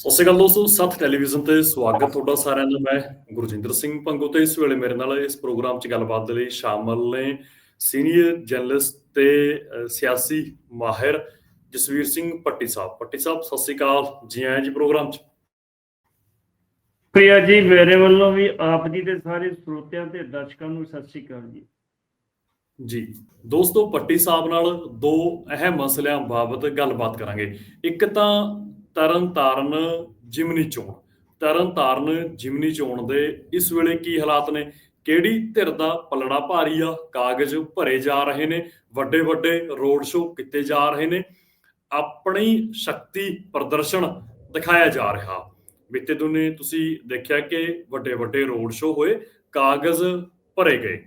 ਸਤਿ ਸ਼੍ਰੀ ਅਕਾਲ ਦੋਸਤੋ ਸੱਤ ਟੈਲੀਵਿਜ਼ਨ ਤੇ ਸਵਾਗਤ ਤੁਹਾਡਾ ਸਾਰਿਆਂ ਦਾ। ਮੈਂ ਗੁਰਜਿੰਦਰ ਸਿੰਘ ਪੰਗੋ ਤੇ ਇਸ ਵੇਲੇ ਮੇਰੇ ਨਾਲ ਇਸ ਪ੍ਰੋਗਰਾਮ 'ਚ ਗੱਲਬਾਤ ਦੇ ਲਈ ਸ਼ਾਮਲ ਨੇ ਸੀਨੀਅਰ ਜਰਨਲਿਸਟ ਤੇ ਸਿਆਸੀ ਮਾਹਿਰ ਜਸਵੀਰ ਸਿੰਘ ਪੱਟੀ ਸਾਹਿਬ। ਪੱਟੀ ਸਾਹਿਬ ਸਤਿ ਸ਼੍ਰੀ ਅਕਾਲ। ਜੀ ਆਇਆਂ ਜੀ ਪ੍ਰੋਗਰਾਮ 'ਚ। ਪ੍ਰਿਆ ਜੀ ਮੇਰੇ ਵੱਲੋਂ ਵੀ ਆਪ ਜੀ ਦੇ ਸਾਰੇ ਸਰੋਤਿਆਂ ਤੇ ਦਰਸ਼ਕਾਂ ਨੂੰ ਸਤਿ ਸ਼੍ਰੀ ਅਕਾਲ ਜੀ। ਜੀ ਦੋਸਤੋ ਪੱਟੀ ਸਾਹਿਬ ਨਾਲ ਦੋ ਅਹਿਮ ਮਸਲਿਆਂ ਬਾਬਤ ਗੱਲਬਾਤ ਕਰਾਂਗੇ। ਇੱਕ ਤਾਂ ਤਰਨ ਤਾਰਨ ਜਿਮਨੀ ਚੋਣ। ਤਰਨਤਾਰਨ ਜਿਮਨੀ ਚੋਣ ਦੇ ਇਸ ਵੇਲੇ ਕੀ ਹਾਲਾਤ ਨੇ? ਕਿਹੜੀ ਧਿਰ ਦਾ ਪਲੜਾ ਭਾਰੀ ਆ? ਕਾਗਜ਼ ਭਰੇ ਜਾ ਰਹੇ ਨੇ। ਵੱਡੇ ਵੱਡੇ ਰੋਡ ਸ਼ੋਅ ਕੀਤੇ ਜਾ ਰਹੇ ਨੇ। ਆਪਣੀ ਸ਼ਕਤੀ ਪ੍ਰਦਰਸ਼ਨ ਦਿਖਾਇਆ ਜਾ ਰਿਹਾ। ਬੀਤੇ ਦਿਨੇ ਤੁਸੀਂ ਦੇਖਿਆ ਕਿ ਵੱਡੇ ਵੱਡੇ ਰੋਡ ਸ਼ੋਅ ਹੋਏ, ਕਾਗਜ਼ ਭਰੇ ਗਏ।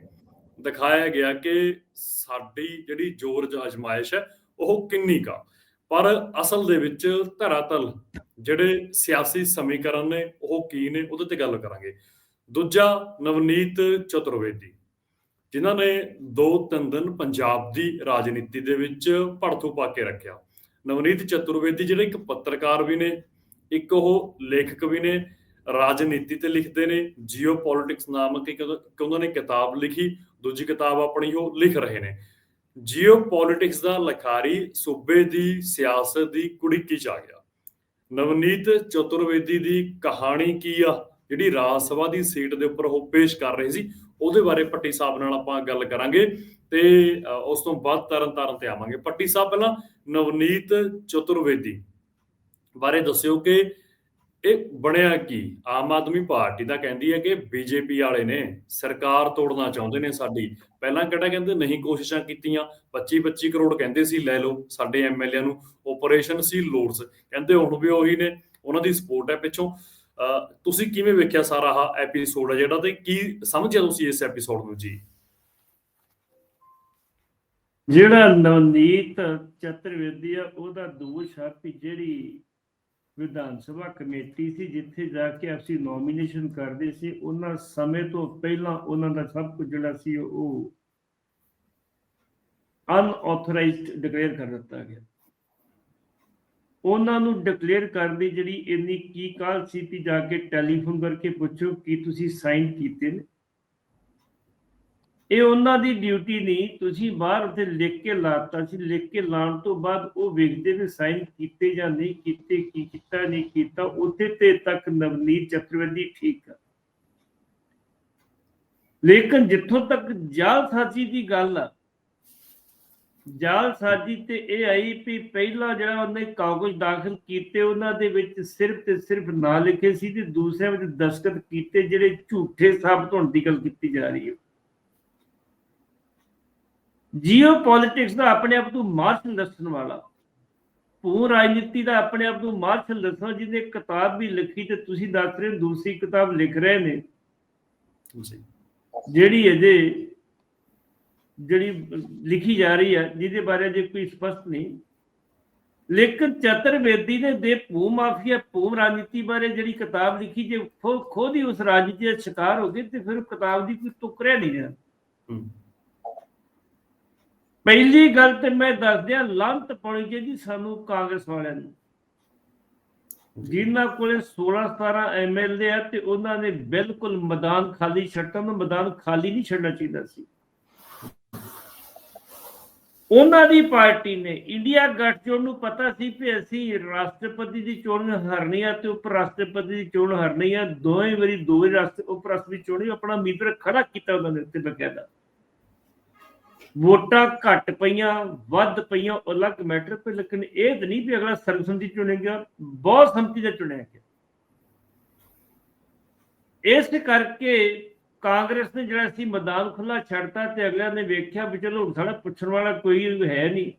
ਦਿਖਾਇਆ ਗਿਆ ਕਿ ਸਾਡੀ ਜਿਹੜੀ ਜ਼ੋਰ ਅਜਮਾਇਸ਼ ਹੈ, ਉਹ ਕਿੰਨੀ ਕਾ ਪਰ ਅਸਲ ਦੇ ਵਿੱਚ ਧਰਾਤਲ ਜਿਹੜੇ ਸਿਆਸੀ ਸਮੀਕਰਨ ਨੇ, ਉਹ ਕੀ ਨੇ, ਉਹਦੇ ਤੇ ਗੱਲ ਕਰਾਂਗੇ। ਦੂਜਾ, ਨਵਨੀਤ ਚਤੁਰਵੇਦੀ, ਜਿਨ੍ਹਾਂ ਨੇ ਦੋ ਤਿੰਨ ਦਿਨ ਪੰਜਾਬ ਦੀ ਰਾਜਨੀਤੀ ਦੇ ਵਿੱਚ ਭੜਥੂ ਪਾ ਕੇ ਰੱਖਿਆ। ਨਵਨੀਤ ਚਤੁਰਵੇਦੀ ਜਿਹੜੇ ਇੱਕ ਪੱਤਰਕਾਰ ਵੀ ਨੇ, ਇੱਕ ਉਹ ਲੇਖਕ ਵੀ ਨੇ, ਰਾਜਨੀਤੀ ਤੇ ਲਿਖਦੇ ਨੇ ਜੀਓਪੋਲਿਟਿਕਸ ਨਾਮਕ ਇੱਕ ਇੱਕ ਉਹਨਾਂ ਨੇ ਕਿਤਾਬ ਲਿਖੀ, ਦੂਜੀ ਕਿਤਾਬ ਆਪਣੀ ਉਹ ਲਿਖ ਰਹੇ ਨੇ। ਜੀਓਪੋਲਿਟਿਕਸ ਦਾ ਲਖਾਰੀ ਸੂਬੇ ਦੀ ਸਿਆਸਤ ਦੀ ਕੁੜੀਕੀ ਚ ਆ ਗਿਆ। ਨਵਨੀਤ ਚਤੁਰਵੇਦੀ ਦੀ ਕਹਾਣੀ ਕੀ ਆ? ਜਿਹੜੀ ਰਾਜ ਸਭਾ ਦੀ ਸੀਟ ਦੇ ਉੱਪਰ ਉਹ ਪੇਸ਼ ਕਰ ਰਹੇ ਸੀ, ਉਹਦੇ ਬਾਰੇ ਪੱਟੀ ਸਾਹਿਬ ਨਾਲ ਆਪਾਂ ਗੱਲ ਕਰਾਂਗੇ ਤੇ ਉਸ ਤੋਂ ਬਾਅਦ ਤਰਨ ਤਾਰਨ ਤੇ ਆਵਾਂਗੇ। ਪੱਟੀ ਸਾਹਿਬ, ਪਹਿਲਾਂ ਨਵਨੀਤ ਚਤੁਰਵੇਦੀ ਬਾਰੇ ਦੱਸਿਓ ਕਿ ਇਹ ਬਣਿਆ ਕੀ? ਆਮ ਆਦਮੀ ਪਾਰਟੀ ਤਾਂ ਕਹਿੰਦੀ ਹੈ ਕਿ ਬੀਜੇਪੀ ਵਾਲੇ ਨੇ ਸਰਕਾਰ ਤੋੜਨਾ ਚਾਹੁੰਦੇ ਨੇ ਸਾਡੀ। ਪਹਿਲਾਂ ਕਿਹੜਾ ਕਹਿੰਦੇ, ਨਹੀਂ ਕੋਸ਼ਿਸ਼ਾਂ ਕੀਤੀਆਂ। 25 25 ਕਰੋੜ ਕਹਿੰਦੇ ਸੀ, ਲੈ ਲਓ, ਸਾਡੇ ਐਮਐਲਏ ਨੂੰ ਆਪਰੇਸ਼ਨ ਸੀ ਲੋਡਸ ਕਹਿੰਦੇ ਹੁਣ ਵੀ ਉਹੀ ਨੇ, ਉਹਨਾਂ ਦੀ ਸਪੋਰਟ ਹੈ ਪਿੱਛੋਂ। ਅਹ ਤੁਸੀਂ ਕਿਵੇਂ ਵੇਖਿਆ ਸਾਰਾ ਆਹ ਐਪੀਸੋਡ ਹੈ ਜਿਹੜਾ ਤੇ ਕੀ ਸਮਝਿਆ ਤੁਸੀਂ ਇਸ ਐਪੀਸੋਡ ਨੂੰ ਜੀ? ਜਿਹੜਾ ਨਵਨੀਤ ਚਤੁਰਵੇਦੀ ਆ, ਉਹਦਾ ਦੋਸ਼ ਆ ਕਿ ਜਿਹੜੀ ਵਿਧਾਨ ਸਭਾ ਕਮੇਟੀ ਸੀ, ਜਿੱਥੇ ਜਾ ਕੇ ਅਸੀਂ ਨੋਮੀਨੇਸ਼ਨ ਕਰਦੇ ਸੀ, ਉਹਨਾਂ ਸਮੇਂ ਤੋਂ ਪਹਿਲਾਂ ਉਹਨਾਂ ਦਾ ਸਭ ਕੁਝ ਜਿਹੜਾ ਸੀ ਉਹ ਅਨਆਥੋਰਾਈਜ਼ਡ ਡਿਕਲੇਅਰ ਕਰ ਦਿੱਤਾ ਗਿਆ। ਉਹਨਾਂ ਨੂੰ ਡਿਕਲੇਅਰ ਕਰਨ ਦੀ ਜਿਹੜੀ ਇੰਨੀ ਕੀ ਕਾਲ ਸੀ ਕਿ ਜਾ ਕੇ ਟੈਲੀਫੋਨ ਕਰਕੇ ਪੁੱਛੋ ਕਿ ਤੁਸੀਂ ਸਾਈਨ ਕੀਤੇ ਨੇ। ਇਹ ਉਹਨਾਂ ਦੀ ਡਿਊਟੀ ਨਹੀਂ, ਤੁਸੀਂ ਬਾਹਰ ਉੱਤੇ ਲਿਖ ਕੇ ਲਾਤਾ ਸੀ, ਲਿਖ ਕੇ ਲਾਉਣ ਤੋਂ ਬਾਅਦ ਉਹ ਵੇਖਦੇ ਨੇ ਸਾਈਨ ਕੀਤੇ ਜਾਂ ਨਹੀਂ ਕੀਤੇ, ਕੀ ਕੀਤਾ, ਨਹੀਂ ਕੀਤਾ, ਉੱਥੇ ਤੇ ਤੱਕ ਨਵਨੀਤ ਚਤੁਰਵੇਦੀ ਠੀਕ ਆ। ਲੇਕਿਨ ਜਿੱਥੋਂ ਤੱਕ ਜਾਲ ਸਾਜੀ ਦੀ ਗੱਲ ਆ, ਜਾਲ ਸਾਜੀ ਤੇ ਇਹ ਆਈ ਵੀ ਪਹਿਲਾ ਜਿਹੜਾ ਉਹਨੇ ਕਾਗਜ਼ ਦਾਖਲ ਕੀਤੇ, ਉਹਨਾਂ ਦੇ ਵਿੱਚ ਸਿਰਫ ਤੇ ਸਿਰਫ ਨਾਂ ਲਿਖੇ ਸੀ ਤੇ ਦੂਸਰੇ ਵਿੱਚ ਦਸਤਖਤ ਕੀਤੇ, ਜਿਹੜੇ ਝੂਠੇ ਸਾਬਤ ਹੋਣ ਦੀ ਗੱਲ ਕੀਤੀ ਜਾ ਰਹੀ ਹੈ। ਜੀਓ ਪੋਲਿਟਿਕਸ ਦਾ ਆਪਣੇ ਆਪ ਨੂੰ ਮਾਰਸ਼ਲ ਦੱਸਣ ਵਾਲਾ। ਭੂ ਰਾਜਨੀਤੀ ਦਾ ਆਪਣੇ ਆਪ ਨੂੰ ਮਾਰਸ਼ਲ ਦੱਸਣਾ ਜਿਹਨੇ ਕਿਤਾਬ ਵੀ ਲਿਖੀ ਤੇ ਤੁਸੀਂ ਦੱਸ ਰਹੇ ਹੋ ਦੂਸਰੀ ਕਿਤਾਬ ਲਿਖ ਰਹੇ ਨੇ। ਜਿਹੜੀ ਅਜੇ ਜਿਹੜੀ ਲਿਖੀ ਜਾ ਰਹੀ ਹੈ ਜਿਹਦੇ ਬਾਰੇ ਜੇ ਕੋਈ ਸਪਸ਼ਟ ਨਹੀਂ। ਲੇਕਿਨ ਚਤੁਰਵੇਦੀ ਨੇ ਦੇ ਭੂ ਮਾਫੀਆ ਭੂ ਰਾਜਨੀਤੀ ਬਾਰੇ ਜਿਹੜੀ ਕਿਤਾਬ ਲਿਖੀ ਜੇ ਖੁਦ ਹੀ ਉਸ ਰਾਜਨੀਤੀ ਦਾ ਸ਼ਿਕਾਰ ਹੋ ਗਏ ਤੇ ਫਿਰ ਕਿਤਾਬ ਦੀ ਕੋਈ ਤੁਕਰਿਆ ਨਹੀਂ ਰਿਹਾ। ਪਹਿਲੀ ਗੱਲ ਤੇ ਮੈਂ ਦੱਸ ਦਿਆਂ ਲੰਤ ਪਾਉਣੀ ਚਾਹੀਦੀ ਸਾਨੂੰ ਕਾਂਗਰਸ ਵਾਲਿਆਂ ਨੂੰ। ਜਿਨ੍ਹਾਂ ਕੋਲੇ 16 17 ਐਮਐਲਏ ਆ ਤੇ ਉਹਨਾਂ ਨੇ ਬਿਲਕੁਲ ਮੈਦਾਨ ਖਾਲੀ ਛੱਡਣ ਨੂੰ ਮੈਦਾਨ ਖਾਲੀ ਨਹੀਂ ਛੱਡਣਾ ਚਾਹੀਦਾ ਸੀ। ਉਹਨਾਂ ਦੀ ਪਾਰਟੀ ਨੇ ਇੰਡੀਆ ਗੱਠਜੋੜ ਨੂੰ ਪਤਾ ਸੀ ਕਿ ਅਸੀਂ ਰਾਸ਼ਟਰਪਤੀ ਦੀ ਚੋਣ ਹਾਰਨੀ ਆ ਤੇ ਉਪ ਰਾਸ਼ਟਰਪਤੀ ਦੀ ਚੋਣ ਹਾਰਨੀ ਆ। ਦੋਵੇਂ ਵਾਰੀ, ਦੋਵੇਂ ਰਾਸ਼ਟਰ ਉਪ ਰਾਸ਼ਟਰਪਤੀ ਚੋਣੀ ਆਪਣਾ ਉਮੀਦਵਾਰ ਖੜਾ ਕੀਤਾ ਉਹਨਾਂ ਨੇ ਉੱਤੇ ਬਕਾਇਦਾ। ਵੋਟਾਂ ਘੱਟ ਪਈਆਂ, ਵੱਧ ਪਈਆਂ, ਉਹ ਅਲੱਗ ਮੈਟਰ, ਪਰ ਲੇਕਿਨ ਇਹ ਤਾਂ ਨਹੀਂ ਵੀ ਅਗਲਾ ਸਰਬਸੰਮਤੀ ਚੁਣਿਆ ਬਹੁਤ ਸੰਮਤੀ ਦਾ ਚੁਣਿਆ ਗਿਆ। ਇਸ ਕਰਕੇ ਕਾਂਗਰਸ ਨੇ ਜਿਹੜਾ ਸੀ ਮੈਦਾਨ ਖੁੱਲਾ ਛੱਡਤਾ ਤੇ ਅਗਲਿਆਂ ਨੇ ਵੇਖਿਆ ਵੀ ਚਲੋ ਹੁਣ ਸਾਡਾ ਪੁੱਛਣ ਵਾਲਾ ਕੋਈ ਹੈ ਨਹੀਂ।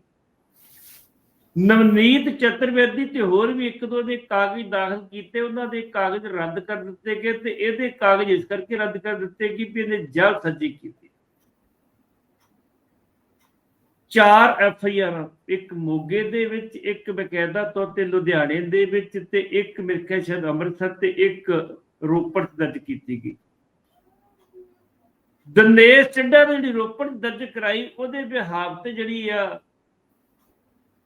ਨਵਨੀਤ ਚਤੁਰਵੇਦੀ ਤੇ ਹੋਰ ਵੀ ਇੱਕ ਦੋ ਦੇ ਕਾਗਜ਼ ਦਾਖਲ ਕੀਤੇ, ਉਹਨਾਂ ਦੇ ਕਾਗਜ਼ ਰੱਦ ਕਰ ਦਿੱਤੇ ਗਏ ਤੇ ਇਹਦੇ ਕਾਗਜ਼ ਇਸ ਕਰਕੇ ਰੱਦ ਕਰ ਦਿੱਤੇ ਕਿ ਵੀ ਇਹਨੇ ਜਲ ਸੱਜੀ ਕੀਤੀ। ਚਾਰ ਐਫ ਆਈ ਆਰ ਇੱਕ ਮੋਗੇ ਦੇ ਵਿੱਚ, ਇੱਕ ਬਕਾਇਦਾ ਤੌਰ ਤੇ ਲੁਧਿਆਣੇ ਦੇ ਵਿੱਚ ਤੇ ਇੱਕ ਮੇਰੇ ਖਿਆਲ ਅੰਮ੍ਰਿਤਸਰ ਤੇ ਇੱਕ ਰੋਪੜ ਦਰਜ ਕੀਤੀ ਗਈ। ਦਨੇਸ਼ ਚੱਡਾ ਨੇ ਜਿਹੜੀ ਰੋਪੜ ਦਰਜ ਕਰਾਈ, ਉਹਦੇ ਬਿਹਾਵ ਤੇ ਜਿਹੜੀ ਆ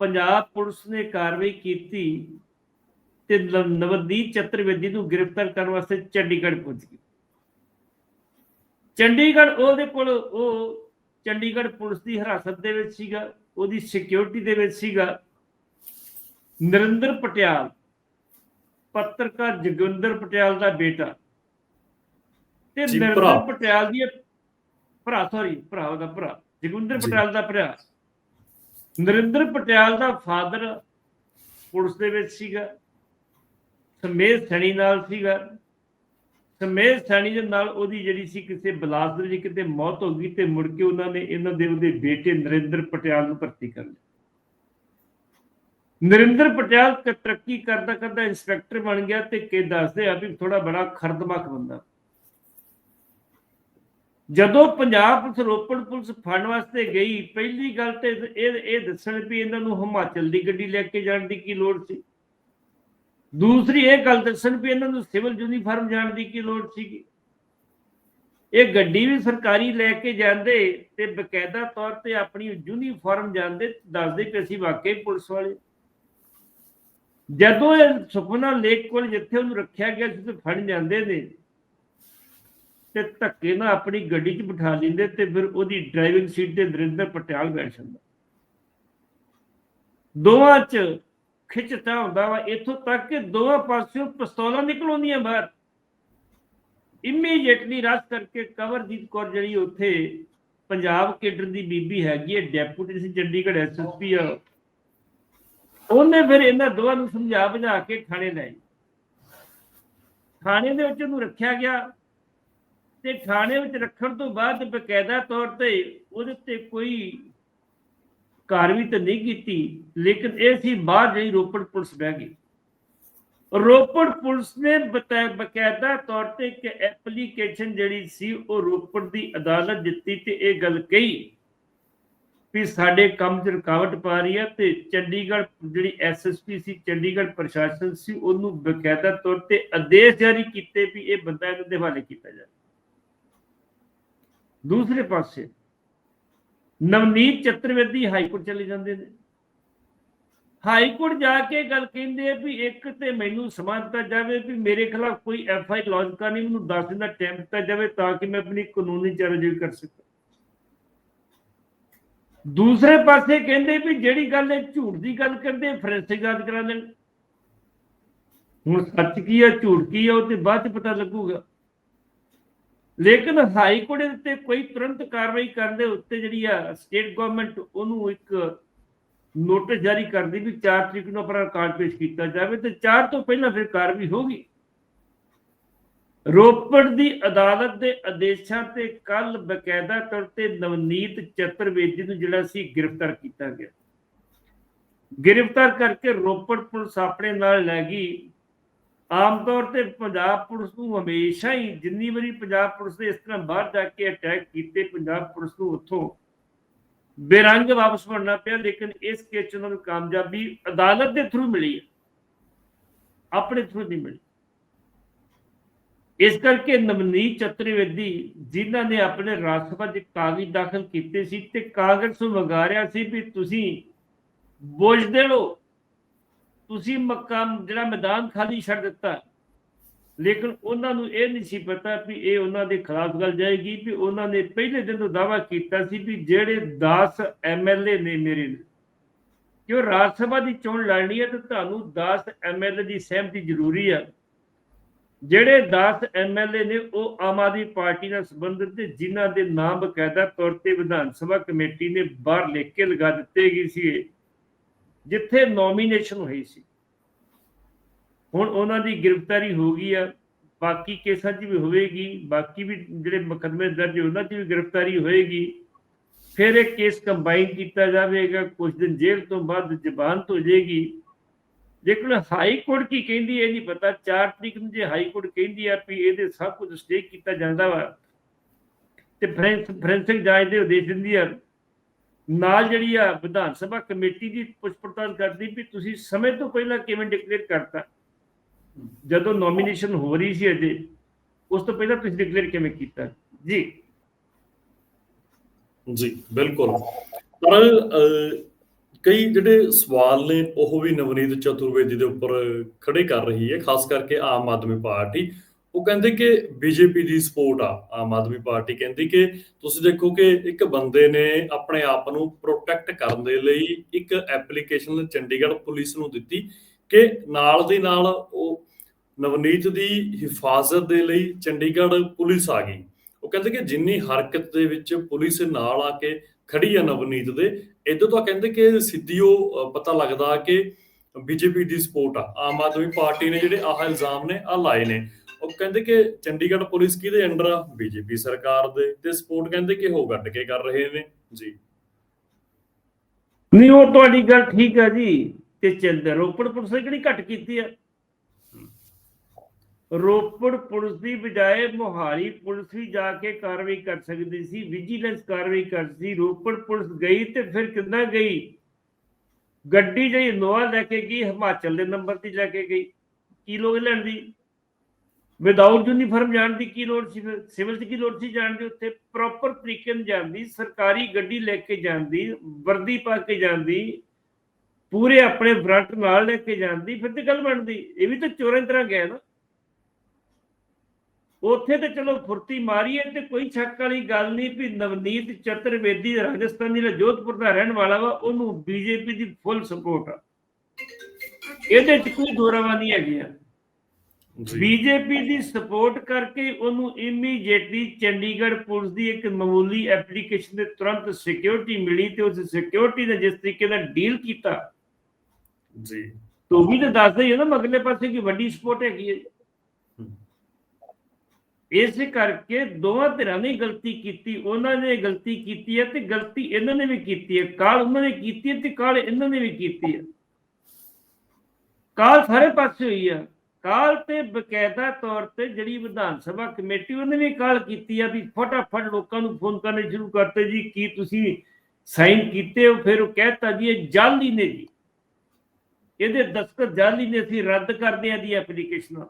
ਪੰਜਾਬ ਪੁਲਿਸ ਨੇ ਕਾਰਵਾਈ ਕੀਤੀ ਤੇ ਨਵਦੀਪ ਚਤੁਰਵੇਦੀ ਨੂੰ ਗ੍ਰਿਫਤਾਰ ਕਰਨ ਵਾਸਤੇ ਚੰਡੀਗੜ੍ਹ ਪਹੁੰਚ ਗਈ। ਚੰਡੀਗੜ੍ਹ ਉਹਦੇ ਕੋਲ ਉਹ ਚੰਡੀਗੜ੍ਹ ਪੁਲਿਸ ਦੀ ਹਿਰਾਸਤ ਦੇ ਵਿੱਚ ਸੀਗਾ ਉਹਦੀ ਸਿਕਿਉਰਿਟੀ ਦੇ ਵਿੱਚ ਸੀਗਾ। ਨਰਿੰਦਰ ਪਟਿਆਲ ਪੱਤਰਕਾਰ ਜਗਵਿੰਦਰ ਪਟਿਆਲ ਦਾ ਬੇਟਾ। ਤੇ ਨਰਿੰਦਰ। ਪਟਿਆਲ ਦੀ ਭਰਾ ਸੌਰੀ ਭਰਾ ਦਾ ਭਰਾ ਜਗਵਿੰਦਰ। ਪਟਿਆਲ ਦਾ ਭਰਾ। ਨਰਿੰਦਰ ਪਟਿਆਲ ਦਾ ਫਾਦਰ ਪੁਲਿਸ ਦੇ ਵਿੱਚ ਸੀਗਾ। ਸਮੇਤ ਸੈਣੀ ਨਾਲ ਸੀਗਾ। ਸਮੇਤ ਸੈਣੀ ਦੇ ਨਾਲ ਉਹਦੀ ਜਿਹੜੀ ਸੀ ਕਿਸੇ ਬਲਾਸ ਦੇ ਵਿੱਚ ਕਿਤੇ ਮੌਤ ਹੋ ਗਈ ਤੇ ਮੁੜ ਕੇ ਉਹਨਾਂ ਨੇ ਇਹਨਾਂ ਦੇ ਉਹਦੇ ਬੇਟੇ ਨਰਿੰਦਰ ਪਟਿਆਲ ਨੂੰ ਭਰਤੀ ਕਰ ਲਿਆ। ਨਰਿੰਦਰ ਪਟਿਆਲ ਤਰੱਕੀ ਕਰਦਾ ਕਰਦਾ ਇੰਸਪੈਕਟਰ ਬਣ ਗਿਆ ਤੇ ਕਿ ਦੱਸਦੇ ਆ ਵੀ ਥੋੜਾ ਬੜਾ ਖਰਦਮਖ ਬੰਦਾ। ਜਦੋਂ ਪੰਜਾਬ ਪੁਲਿਸ ਰੋਪੜ ਪੁਲਿਸ ਫੜਨ ਵਾਸਤੇ ਗਈ, ਪਹਿਲੀ ਗੱਲ ਤੇ ਇਹ ਇਹ ਦੱਸਣ ਵੀ ਇਹਨਾਂ ਨੂੰ ਹਿਮਾਚਲ ਦੀ ਗੱਡੀ ਲੈ ਕੇ ਜਾਣ ਦੀ ਕੀ ਲੋੜ ਸੀ? ਦੂਸਰੀ ਇਹ ਗੱਲ ਦੱਸਣ ਵੀ ਇਹਨਾਂ ਨੂੰ ਸਿਵਲ ਯੂਨੀਫਾਰਮ ਜਾਣ ਦੀ ਕੀ ਲੋੜ ਸੀਗੀ? ਇਹ ਗੱਡੀ ਵੀ ਸਰਕਾਰੀ ਲੈ ਕੇ ਜਾਂਦੇ ਤੇ ਬਕਾਇਦਾ ਤੌਰ ਤੇ ਆਪਣੀ ਯੂਨੀਫਾਰਮ ਜਾਂਦੇ ਦੱਸਦੇ ਕਿ ਅਸੀਂ ਵਾਕਈ ਪੁਲਿਸ ਵਾਲੇ। ਜਦੋਂ ਇਹ ਸੁਖਨਾ ਲੇਕ ਕੋਲ ਜਿੱਥੇ ਉਹਨੂੰ ਰੱਖਿਆ ਗਿਆ ਸੀ ਤੇ ਫੜ ਜਾਂਦੇ ਨੇ ਤੇ ਧੱਕੇ ਨਾਲ ਆਪਣੀ ਗੱਡੀ 'ਚ ਬਿਠਾ ਲੈਂਦੇ ਤੇ ਫਿਰ ਉਹਦੀ ਡਰਾਈਵਿੰਗ ਸੀਟ ਤੇ ਨਰਿੰਦਰ ਪਟਿਆਲ ਬੈਠ ਜਾਂਦਾ। ਦੋਵਾਂ 'ਚ ਖਿੱਚਤਾ ਹੁੰਦਾ ਵਾ, ਇੱਥੋਂ ਤੱਕ ਕਿ ਦੋਵਾਂ ਪਾਸਿਓਂ ਪਿਸਤੌਲਾਂ ਨਿਕਲਉਂਦੀਆਂ ਬਾਹਰ। ਇਮੀਡੀਏਟਲੀ ਰਸ ਕਰਕੇ ਕਵਰਜੀਤ ਕੌਰ ਜਿਹੜੀ ਉੱਥੇ ਪੰਜਾਬ ਕੇਡਰ ਦੀ ਬੀਬੀ ਹੈਗੀ ਹੈ, ਡੈਪੂਟੀ ਸੀ, ਚੰਡੀਗੜ੍ਹ ਐਸਐਸਪੀ ਆ। ਉਹਨੇ ਫਿਰ ਇਹਨਾਂ ਦੋਵਾਂ ਨੂੰ ਸਮਝਾ ਬੁਝਾ ਕੇ ਥਾਣੇ ਲੈ ਥਾਣੇ ਦੇ ਵਿੱਚ ਉਹਨੂੰ ਰੱਖਿਆ ਗਿਆ ਤੇ ਥਾਣੇ ਵਿੱਚ ਰੱਖਣ ਤੋਂ ਬਾਅਦ ਬਕਾਇਦਾ ਤੌਰ ਤੇ ਉਹਦੇ ਤੇ ਕੋਈ ਕਾਰਵਾਈ ਤਾਂ ਨਹੀਂ ਕੀਤੀ, ਲੇਕਿਨ ਇਹ ਸੀ ਬਾਅਦ ਜਿਹੜੀ ਰੋਪੜ ਪੁਲਿਸ ਬਹਿ ਗਈ। ਰੋਪੜ ਪੁਲਿਸ ਨੇ ਬਕਾਇਦਾ ਤੌਰ ਤੇ ਇੱਕ ਐਪਲੀਕੇਸ਼ਨ ਜਿਹੜੀ ਸੀ, ਉਹ ਰੋਪੜ ਦੀ ਅਦਾਲਤ ਦਿੱਤੀ ਤੇ ਇਹ ਗੱਲ ਕਹੀ ਵੀ ਸਾਡੇ ਕੰਮ 'ਚ ਰੁਕਾਵਟ ਪਾ ਰਹੀ ਹੈ ਤੇ ਚੰਡੀਗੜ੍ਹ ਜਿਹੜੀ ਐਸਐਸਪੀ ਸੀ, ਚੰਡੀਗੜ੍ਹ ਪ੍ਰਸ਼ਾਸਨ ਸੀ, ਉਹਨੂੰ ਬਕਾਇਦਾ ਤੌਰ ਤੇ ਆਦੇਸ਼ ਜਾਰੀ ਕੀਤੇ ਵੀ ਇਹ ਬੰਦਾ ਇਹਨਾਂ ਦੇ ਹਵਾਲੇ ਕੀਤਾ ਜਾਵੇ। ਦੂਸਰੇ ਪਾਸੇ ਨਵਨੀਤ ਚਤੁਰਵੇਦੀ ਹਾਈ ਚਲੇ ਜਾਂਦੇ ਨੇ। ਹਾਈ ਜਾ ਕੇ ਗੱਲ ਕਹਿੰਦੇ ਆ ਵੀ ਇੱਕ ਤੇ ਮੈਨੂੰ ਸਮਾਂ ਦਿੱਤਾ ਜਾਵੇ ਵੀ ਮੇਰੇ ਖਿਲਾਫ ਕੋਈ ਐਫ ਆਈ ਲੌਂਚ ਕਰਨੀ, ਮੈਨੂੰ 10 ਦਿਨ ਦਾ ਟਾਈਮ ਦਿੱਤਾ ਜਾਵੇ ਤਾਂ ਕਿ ਮੈਂ ਆਪਣੀ ਕਾਨੂੰਨੀ ਚਾਰਾਜੋਈ ਕਰ ਸਕਾਂ। ਦੂਸਰੇ ਪਾਸੇ ਕਹਿੰਦੇ ਵੀ ਜਿਹੜੀ ਗੱਲ ਇਹ ਝੂਠ ਦੀ ਗੱਲ ਕਰਦੇ ਫੋਰੈਂਸਿਕ ਜਾਂਚ ਕਰਾ ਲੈਣ। ਹੁਣ ਸੱਚ ਕੀ ਹੈ ਝੂਠ ਕੀ ਹੈ ਉਹ ਤੇ ਬਾਅਦ ਚ ਪਤਾ ਲੱਗੂਗਾ। ਲੇਕਿਨ ਹਾਈ ਕੋਰਟ ਦੇ ਉੱਤੇ ਕੋਈ ਤੁਰੰਤ ਕਾਰਵਾਈ ਕਰਨ ਦੇ ਉੱਤੇ ਜਿਹੜੀ ਆ ਸਟੇਟ ਗਵਰਨਮੈਂਟ ਉਹਨੂੰ ਇੱਕ ਨੋਟਿਸ ਜਾਰੀ ਕਰਦੀ ਵੀ 4 ਤਰੀਕ ਨੂੰ ਆਪਣਾ ਰਿਕਾਰਡ ਪੇਸ਼ ਕੀਤਾ ਜਾਵੇ ਤੇ 4 ਤੋਂ ਪਹਿਲਾਂ ਫਿਰ ਕਾਰਵਾਈ ਹੋਗੀ ਰੋਪੜ ਦੀ ਅਦਾਲਤ ਦੇ ਆਦੇਸ਼ਾਂ ਤੇ ਕੱਲ ਬਕਾਇਦਾ ਤੌਰ ਤੇ ਨਵਨੀਤ ਚਤੁਰਵੇਦੀ ਨੂੰ ਜਿਹੜਾ ਸੀ ਗ੍ਰਿਫਤਾਰ ਕੀਤਾ ਗਿਆ। ਗ੍ਰਿਫਤਾਰ ਕਰਕੇ ਰੋਪੜ ਪੁਲਿਸ ਆਪਣੇ ਨਾਲ ਲੈ ਗਈ। ਆਮ ਤੌਰ ਤੇ ਪੰਜਾਬ ਪੁਲਿਸ ਨੂੰ ਹਮੇਸ਼ਾ ਹੀ ਜਿੰਨੀ ਵਾਰੀ ਪੰਜਾਬ ਪੁਲਿਸ ਨੇ ਇਸ ਤਰ੍ਹਾਂ ਬਾਹਰ ਜਾ ਕੇ ਅਟੈਕ ਕੀਤੇ ਪੰਜਾਬ ਪੁਲਿਸ ਨੂੰ ਉੱਥੋਂ ਬੇਰੰਗ ਵਾਪਸ ਮੁੜਨਾ ਪਿਆ, ਲੇਕਿਨ ਇਸ ਕੇਸ ਉਹਨਾਂ ਨੂੰ ਕਾਮਯਾਬੀ ਅਦਾਲਤ ਦੇ ਥਰੂ ਮਿਲੀ ਹੈ। ਆਪਣੇ ਥਰੂ ਨਹੀਂ ਮਿਲੀ। ਇਸ ਕਰਕੇ ਨਵਨੀਤ ਚਤੁਰਵੇਦੀ ਜਿਨ੍ਹਾਂ ਨੇ ਆਪਣੇ ਰਾਜ ਸਭਾ 'ਚ ਕਾਗਜ਼ ਦਾਖਲ ਕੀਤੇ ਸੀ ਤੇ ਕਾਂਗਰਸ ਨੂੰ ਵਗਾਰਿਆ ਸੀ ਵੀ ਤੁਸੀਂ ਬੋਝ ਦੇ ਲੋ ਤੁਸੀਂ ਮੱਕਾ, ਜਿਹੜਾ ਮੈਦਾਨ ਖਾਲੀ ਛੱਡ ਦਿੱਤਾ। ਲੇਕਿਨ ਉਹਨਾਂ ਨੂੰ ਇਹ ਨਹੀਂ ਸੀ ਪਤਾ ਵੀ ਇਹ ਉਹਨਾਂ ਦੇ ਖਿਲਾਫ ਗੱਲ ਜਾਏਗੀ, ਵੀ ਉਹਨਾਂ ਨੇ ਪਹਿਲੇ ਦਿਨ ਤੋਂ ਦਾਵਾ ਕੀਤਾ ਸੀ ਵੀ ਜਿਹੜੇ 10 ਐਮਐਲਏ ਨੇ ਮੇਰੇ ਨੇ ਕਿਉਂ ਰਾਜ ਸਭਾ ਦੀ ਚੋਣ ਲੜਨੀ ਹੈ ਤੇ ਤੁਹਾਨੂੰ 10 ਐਮਐਲਏ ਦੀ ਸਹਿਮਤੀ ਜ਼ਰੂਰੀ ਹੈ ਜਿਹੜੇ 10 ਐਮਐਲਏ ਨੇ ਉਹ ਆਮ ਆਦਮੀ ਪਾਰਟੀ ਨਾਲ ਸੰਬੰਧਿਤ ਤੇ ਜਿਨ੍ਹਾਂ ਦੇ ਨਾਮ ਬਕਾਇਦਾ ਤੌਰ ਤੇ ਵਿਧਾਨ ਸਭਾ ਕਮੇਟੀ ਨੇ ਬਾਹਰ ਲਿਖ ਕੇ ਲਗਾ ਦਿੱਤੇ ਗਏ ਸੀ ਜਿੱਥੇ ਨੋਮੀਨੇਸ਼ਨ ਹੋਈ ਸੀ। ਹੁਣ ਉਹਨਾਂ ਦੀ ਗ੍ਰਿਫਤਾਰੀ ਹੋ ਗਈ ਆ। ਬਾਕੀ ਕੇਸਾਂ 'ਚ ਵੀ ਹੋਵੇਗੀ। ਬਾਕੀ ਵੀ ਜਿਹੜੇ ਮੁਕੱਦਮੇ ਦਰਜ ਉਹਨਾਂ 'ਚ ਵੀ ਗ੍ਰਿਫਤਾਰੀ ਹੋਏਗੀ। ਫਿਰ ਇਹ ਕੇਸ ਕੰਬਾਈਨ ਕੀਤਾ ਜਾਵੇਗਾ। ਕੁਝ ਦਿਨ ਜੇਲ੍ਹ ਤੋਂ ਬਾਅਦ ਜ਼ਬਾਨਤ ਹੋ ਜਾਏਗੀ। ਲੇਕਿਨ ਹਾਈ ਕੋਰਟ ਕੀ ਕਹਿੰਦੀ ਹੈ, ਇਹ ਨਹੀਂ ਪਤਾ। 4 ਤਰੀਕ ਨੂੰ ਜੇ ਹਾਈ ਕੋਰਟ ਕਹਿੰਦੀ ਆ ਵੀ ਇਹਦੇ ਸਭ ਕੁਝ ਸਟੇ ਕੀਤਾ ਜਾਂਦਾ ਵਾ, ਤੇ ਫੋਰੈਂਸਿਕ ਜਾਂਚ ਦੇ ਉਦੇਸ਼ ਦਿੰਦੀ ਆ। ਨਾਲ ਜਿਹੜੀ ਆ ਵਿਧਾਨ ਸਭਾ ਕਮੇਟੀ ਦੀ ਪੁੱਛ ਪੜਤਾਲ ਕਰਦੀ ਵੀ ਤੁਸੀਂ ਸਮੇਂ ਤੋਂ ਪਹਿਲਾਂ ਕਿਵੇਂ ਡਿਕਲੇਅਰ ਕਰਤਾ? ਜਦੋਂ ਨੋਮੀਨੇਸ਼ਨ ਹੋ ਰਹੀ ਸੀ ਅਜੇ ਉਸ ਤੋਂ ਪਹਿਲਾਂ ਤੁਸੀਂ ਡਿਕਲੇਅਰ ਕਿਵੇਂ ਕੀਤਾ? ਜੀ। ਜੀ ਬਿਲਕੁਲ। ਪਰ ਕਈ ਜਿਹੜੇ ਸਵਾਲ ਨੇ ਉਹ ਵੀ ਨਵਨੀਤ ਚਤੁਰਵੇਦੀ ਦੇ ਉੱਪਰ ਖੜੇ ਕਰ ਰਹੀ ਹੈ ਖਾਸ ਕਰਕੇ ਆਮ ਆਦਮੀ ਪਾਰਟੀ। ਉਹ ਕਹਿੰਦੇ ਕਿ ਬੀਜੇਪੀ ਦੀ ਸਪੋਰਟ ਆ, ਆਮ ਆਦਮੀ ਪਾਰਟੀ ਕਹਿੰਦੀ ਕਿ ਤੁਸੀਂ ਦੇਖੋ ਕਿ ਇੱਕ ਬੰਦੇ ਨੇ ਆਪਣੇ ਆਪ ਨੂੰ ਪ੍ਰੋਟੈਕਟ ਕਰਨ ਦੇ ਲਈ ਇੱਕ ਐਪਲੀਕੇਸ਼ਨ ਚੰਡੀਗੜ੍ਹ ਪੁਲਿਸ ਨੂੰ ਦਿੱਤੀ ਕਿ ਨਾਲ ਦੀ ਨਾਲ ਉਹ ਨਵਨੀਤ ਦੀ ਹਿਫਾਜ਼ਤ ਦੇ ਲਈ ਚੰਡੀਗੜ੍ਹ ਪੁਲਿਸ ਆ ਗਈ। ਉਹ ਕਹਿੰਦੇ ਕਿ ਜਿੰਨੀ ਹਰਕਤ ਦੇ ਵਿੱਚ ਪੁਲਿਸ ਨਾਲ ਆ ਕੇ ਖੜੀ ਆ ਨਵਨੀਤ ਦੇ, ਇਦੋਂ ਤਾਂ ਕਹਿੰਦੇ ਕਿ ਸਿੱਧੀ ਉਹ ਪਤਾ ਲੱਗਦਾ ਕਿ ਬੀਜੇਪੀ ਦੀ ਸਪੋਰਟ ਆ। ਆਮ ਆਦਮੀ ਪਾਰਟੀ ਨੇ ਜਿਹੜੇ ਆਹ ਇਲਜ਼ਾਮ ਨੇ ਆ ਲਾਏ ਨੇ। ਉਹ ਕਹਿੰਦੇ ਕਿ ਚੰਡੀਗੜ੍ਹ ਪੁਲਿਸ ਕਿਹਦੇ ਅੰਡਰ ਆ? ਬੀਜੇਪੀ ਸਰਕਾਰ ਦੇ। ਤੇ ਸਪੋਰਟ ਕਹਿੰਦੇ ਕਿ ਉਹ ਗੱਡ ਕੇ ਕਰ ਰਹੇ ਨੇ। ਜੀ। ਨਹੀਂ, ਉਹ ਤੁਹਾਡੀ ਗੱਲ ਠੀਕ ਹੈ ਜੀ। ਤੇ ਚੰਦ ਰੋਪੜ ਪੁਲਿਸ ਨੇ ਕਿਹੜੀ ਘੱਟ ਕੀਤੀ ਆ? ਰੋਪੜ ਪੁਲਿਸ ਦੀ ਬਜਾਏ ਮੋਹਾਲੀ ਪੁਲਿਸ ਵੀ ਜਾ ਕੇ ਕਾਰਵਾਈ ਕਰ ਸਕਦੀ ਸੀ ਵਿਜੀਲੈਂਸ ਕਾਰਵਾਈ ਕਰਦੀ ਸੀ। ਰੋਪੜ ਪੁਲਿਸ ਗਈ ਤੇ ਫਿਰ ਕਿੰਨਾ ਗਈ? ਗੱਡੀ ਜਿਹੜੀ ਨੋਆ ਲੈ ਕੇ ਗਈ, ਹਿਮਾਚਲ ਦੇ ਨੰਬਰ ਦੀ ਲੈ ਕੇ ਗਈ। ਕੀ ਲੋੜ ਲੈਣ ਦੀ? ਵਿਦਆਊਟ ਯੂਨੀਫਾਰਮ ਜਾਣ ਦੀ ਕੀ ਲੋੜ ਸੀ? ਫਿਰ ਸਿਵਲ ਚ ਕੀ ਲੋੜ ਸੀ ਜਾਣ ਦੀ? ਉੱਥੇ ਪ੍ਰੋਪਰ ਤਰੀਕੇ ਨਾਲ ਜਾਂਦੀ ਸਰਕਾਰੀ ਗੱਡੀ ਲੈ ਕੇ ਜਾਂਦੀ ਵਰਦੀ ਪਾ ਕੇ ਜਾਂਦੀ ਪੂਰੇ ਆਪਣੇ ਫਰੰਟ ਨਾਲ ਲੈ ਕੇ ਜਾਂਦੀ ਫਿਰ ਤੇ ਗੱਲ ਬਣਦੀ। ਇਹ ਵੀ ਤਾਂ ਚੋਰਾਂ ਤਰ੍ਹਾਂ ਗਿਆ ਨਾ। ਉੱਥੇ ਤੇ ਚਲੋ ਫੁਰਤੀ ਮਾਰੀ ਤੇ ਕੋਈ ਸ਼ੱਕ ਵਾਲੀ ਗੱਲ ਨਹੀਂ ਵੀ ਨਵਨੀਤ ਚਤੁਰਵੇਦੀ ਰਾਜਸਥਾਨੀ ਦਾ ਜੋਧਪੁਰ ਦਾ ਰਹਿਣ ਵਾਲਾ ਵਾ, ਉਹਨੂੰ ਬੀਜੇਪੀ ਦੀ ਫੁੱਲ ਸਪੋਰਟ ਆ। ਇਹਦੇ ਚ ਕੋਈ ਦੋਰਾਵਾ ਨਹੀਂ ਹੈਗੀ ਆ ਬੀਜੇਪੀ ਦੀ ਸਪੋਰਟ ਕਰਕੇ ਉਹਨੂੰ ਇਮੀਡੀਏਟਲੀ ਚੰਡੀਗੜ੍ਹ ਪੁਲਿਸ ਦੀ ਇੱਕ ਮਾਮੂਲੀ ਐਪਲੀਕੇਸ਼ਨ ਦੇ ਤੁਰੰਤ ਸਿਕਿਉਰਿਟੀ ਮਿਲੀ ਤੇ ਉਸ ਸਿਕਿਉਰਿਟੀ ਨੇ ਜਿਸ ਤਰੀਕੇ ਨਾਲ ਡੀਲ ਕੀਤਾ। ਜੀ। ਤੋ ਵੀ ਤਾਂ ਦੱਸਦਾ ਹੀ ਹੈ ਨਾ ਮਗਲੇ ਪਾਸੇ ਕੀ ਵੱਡੀ ਸਪੋਰਟ ਹੈਗੀ ਹੈ। ਇਸੇ ਕਰਕੇ ਦੋਵਾਂ ਧਿਰਾਂ ਨੇ ਗਲਤੀ ਕੀਤੀ ਉਹਨਾਂ ਨੇ ਗਲਤੀ ਕੀਤੀ ਹੈ ਤੇ ਗਲਤੀ ਇਹਨਾਂ ਨੇ ਵੀ ਕੀਤੀ ਹੈ। ਕਾਲ ਉਹਨਾਂ ਨੇ ਕੀਤੀ ਹੈ ਤੇ ਕਾਲ ਇਹਨਾਂ ਨੇ ਵੀ ਕੀਤੀ ਹੈ। ਕਾਲ ਸਾਰੇ ਪਾਸੇ ਹੋਈ ਆ। ਕਾਲ ਤੇ ਬਕਾਇਦਾ ਤੌਰ ਤੇ ਜਿਹੜੀ ਵਿਧਾਨ ਸਭਾ ਕਮੇਟੀ, ਉਹਨੇ ਵੀ ਕਾਲ ਕੀਤੀ ਆ ਵੀ ਫਟਾਫਟ ਲੋਕਾਂ ਨੂੰ ਫੋਨ ਕਰਨੇ ਸ਼ੁਰੂ ਕਰਤੇ ਜੀ, ਕੀ ਤੁਸੀਂ ਸਾਈਨ ਕੀਤੇ ਹੋ? ਫਿਰ ਉਹ ਕਹਿਤਾ ਜੀ, ਇਹ ਜਾਲੀ ਨੇ ਜੀ। ਇਹਦੇ ਦਸਤਖਤ ਜਾਲੀ ਨੇ, ਅਸੀਂ ਰੱਦ ਕਰਦੇ ਆ ਦੀ ਐਪਲੀਕੇਸ਼ਨ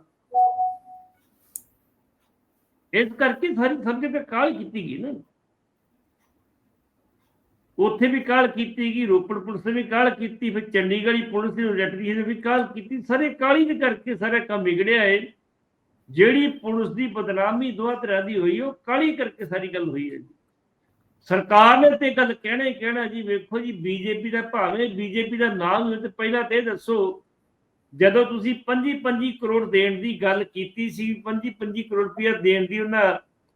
ਇਸ ਕਰਕੇ ਸਾਰੀ ਸਬਜੈਕਟ ਕਾਲ ਕੀਤੀ ਗਈ ਨਾ। ਉੱਥੇ ਵੀ ਕਾਲ ਕੀਤੀ ਗਈ, ਰੋਪੜ ਪੁਲਿਸ ਨੇ ਵੀ ਕਾਲ ਕੀਤੀ, ਫਿਰ ਚੰਡੀਗੜ੍ਹ ਪੁਲਿਸ ਨੇ ਰੈਟਰੀ ਨੇ ਵੀ ਕਾਲ ਕੀਤੀ, ਸਾਰੇ ਕਾਲੀ ਦੇ ਕਰਕੇ ਸਾਰਾ ਕੰਮ ਵਿਗੜਿਆ ਹੈ ਜਿਹੜੀ ਪੁਲਿਸ ਦੀ ਬਦਨਾਮੀ ਦੋਹਾਂ ਤਰ੍ਹਾਂ ਦੀ ਹੋਈ, ਉਹ ਕਾਲੀ ਕਰਕੇ ਸਾਰੀ ਗੱਲ ਹੋਈ ਹੈ ਜੀ। ਸਰਕਾਰ ਨੇ ਤੇ ਗੱਲ ਕਹਿਣਾ ਹੀ ਕਹਿਣਾ ਜੀ, ਵੇਖੋ ਜੀ, ਬੀਜੇਪੀ ਦਾ ਭਾਵੇਂ ਬੀਜੇਪੀ ਦਾ ਨਾਮ ਹੋਵੇ ਤੇ ਪਹਿਲਾਂ ਤੇ ਇਹ ਦੱਸੋ, ਜਦੋਂ ਤੁਸੀਂ 25-25 ਕਰੋੜ ਦੇਣ ਦੀ ਗੱਲ ਕੀਤੀ ਸੀ 25-25 ਕਰੋੜ ਰੁਪਇਆ ਦੇਣ ਦੀ ਉਹਨਾਂ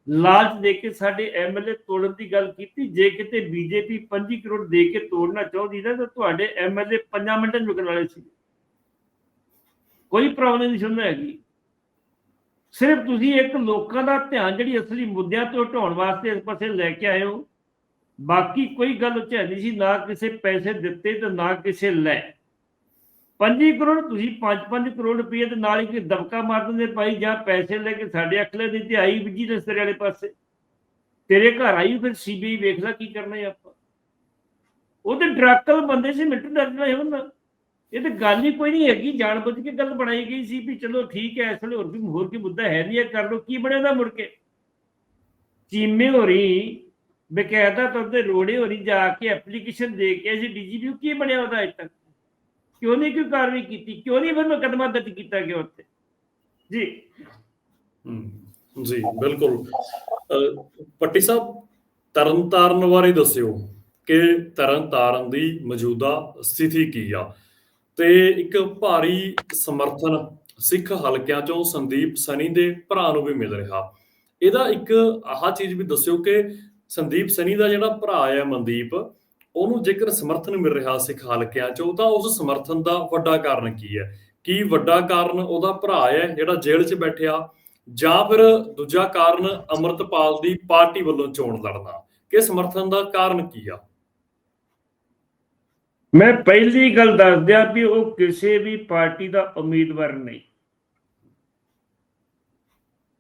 ਲਾਲਚ ਦੇ ਕੇ ਸਾਡੇ ਐਮਐਲਏ ਤੋੜਨ ਦੀ ਗੱਲ ਕੀਤੀ। ਜੇ ਕਿਤੇ ਬੀਜੇਪੀ 25 ਕਰੋੜ ਦੇ ਕੇ ਤੋੜਨਾ ਚਾਹੁੰਦੀ ਨਾ, ਤਾਂ ਤੁਹਾਡੇ ਐਮਐਲਏ 5 ਮਿੰਟਾਂ ਚ ਵਾਲੇ ਸੀ। ਕੋਈ ਪ੍ਰੋਬਲਮ ਨਹੀਂ ਸੁਣਨਾ ਹੈਗੀ। ਸਿਰਫ ਤੁਸੀਂ ਇੱਕ ਲੋਕਾਂ ਦਾ ਧਿਆਨ ਜਿਹੜੀ ਅਸਲੀ ਮੁੱਦਿਆਂ ਤੋਂ ਹਟਾਉਣ ਵਾਸਤੇ ਇਸ ਪਾਸੇ ਲੈ ਕੇ ਆਏ ਹੋ। ਬਾਕੀ ਕੋਈ ਗੱਲ ਉੱਚ ਨਹੀਂ ਸੀ, ਨਾ ਕਿਸੇ ਪੈਸੇ ਦਿੱਤੇ ਤੇ ਨਾ ਕਿਸੇ ਲੈ। 5 ਕਰੋੜ, ਤੁਸੀਂ 5-5 ਕਰੋੜ ਰੁਪਏ ਦੇ ਨਾਲ ਹੀ ਕੋਈ ਦਬਕਾ ਮਾਰ ਦਿੰਦੇ ਭਾਈ, ਜਾਂ ਪੈਸੇ ਲੈ ਕੇ ਸਾਡੇ ਅਖਲੇ ਦੀ ਤੇ ਆਈ ਵਿਜੀ ਰਸਤੇ ਵਾਲੇ ਪਾਸੇ। ਤੇਰੇ ਘਰ ਆਈ ਫਿਰ ਸੀਬੀਆਈ ਵੇਖ ਲੈ ਕੀ ਕਰਨਾ ਹੈ ਆਪਾਂ। ਉਹ ਤੇ ਡਰੱਕਲ ਬੰਦੇ ਸੀ, ਮਿੰਟ ਡਰਨਾ ਹੈ ਉਹਨਾਂ ਇਹ ਤੇ ਗੱਲ ਹੀ ਕੋਈ ਨਹੀਂ ਹੈਗੀ ਜਾਣ ਬੁੱਝ ਕੇ ਗੱਲ ਬਣਾਈ ਗਈ ਸੀ ਵੀ ਚਲੋ ਠੀਕ ਹੈ, ਇਸ ਵੇਲੇ ਹੋਰ ਵੀ ਹੋਰ ਕੀ ਮੁੱਦਾ ਹੈ ਨਹੀਂ ਹੈ, ਕਰ ਲੋ ਕੀ ਬਣਿਆ ਮੁੜ ਕੇ? ਚੀਮੇ ਹੋਰੀ ਬਕਾਇਦਾ ਤੌਰ ਤੇ ਰੋੜੇ ਹੋਰੀ ਜਾ ਕੇ ਐਪਲੀਕੇਸ਼ਨ ਦੇ ਕੇ ਅਸੀਂ ਡੀਜੀਪੀ ਨੂੰ ਕੀ ਬਣਿਆ ਉਹਦਾ ਅਜੇ ਤੱਕ? ਕਿਉਂ ਨਹੀਂ ਕੋਈ ਕਾਰਵਾਈ ਕੀਤੀ? ਕਿਉਂ ਨਹੀਂ ਫਿਰ ਮੁਕੱਦਮਾ ਦਰਜ ਕੀਤਾ ਗਿਆ ਉੱਥੇ? ਜੀ। ਜੀ, ਬਿਲਕੁਲ। ਪੱਟੀ ਸਾਹਿਬ, ਤਰਨਤਾਰਨ ਬਾਰੇ ਦੱਸਿਓ ਕਿ ਤਰਨਤਾਰਨ ਦੀ ਮੌਜੂਦਾ ਸਥਿਤੀ ਕੀ ਆ? ਤੇ ਇੱਕ ਭਾਰੀ ਸਮਰਥਨ ਸਿੱਖ ਹਲਕਿਆਂ ਚੋਂ ਸੰਦੀਪ ਸਨੀ ਦੇ ਭਰਾ ਨੂੰ ਵੀ ਮਿਲ ਰਿਹਾ। ਇਹਦਾ ਇੱਕ ਆਹ ਚੀਜ਼ ਵੀ ਦੱਸਿਓ ਕਿ ਸੰਦੀਪ ਸਨੀ ਦਾ ਜਿਹੜਾ ਭਰਾ ਹੈ ਮਨਦੀਪ ਉਹਨੂੰ ਜੇਕਰ ਸਮਰਥਨ ਮਿਲ ਰਿਹਾ ਸਿੱਖ ਹਲਕਿਆਂ ਚੋਂ ਤਾਂ ਉਸ ਸਮਰਥਨ ਦਾ ਵੱਡਾ ਕਾਰਨ ਕੀ ਹੈ? ਕੀ ਵੱਡਾ ਕਾਰਨ ਉਹਦਾ ਭਰਾ ਹੈ ਜਿਹੜਾ ਜੇਲ੍ਹ 'ਚ ਬੈਠਿਆ? ਜਾਂ ਫਿਰ ਦੂਜਾ ਕਾਰਨ ਅਮਰਤਪਾਲ ਦੀ ਪਾਰਟੀ ਵੱਲੋਂ ਚੋਣ ਲੜਨਾ? ਕਿ ਸਮਰਥਨ ਦਾ ਕਾਰਨ ਕੀ ਆ? ਮੈਂ ਪਹਿਲੀ ਗੱਲ ਦੱਸ ਦਿਆਂ ਵੀ ਉਹ ਕਿਸੇ ਵੀ ਪਾਰਟੀ ਦਾ ਉਮੀਦਵਾਰ ਨਹੀਂ।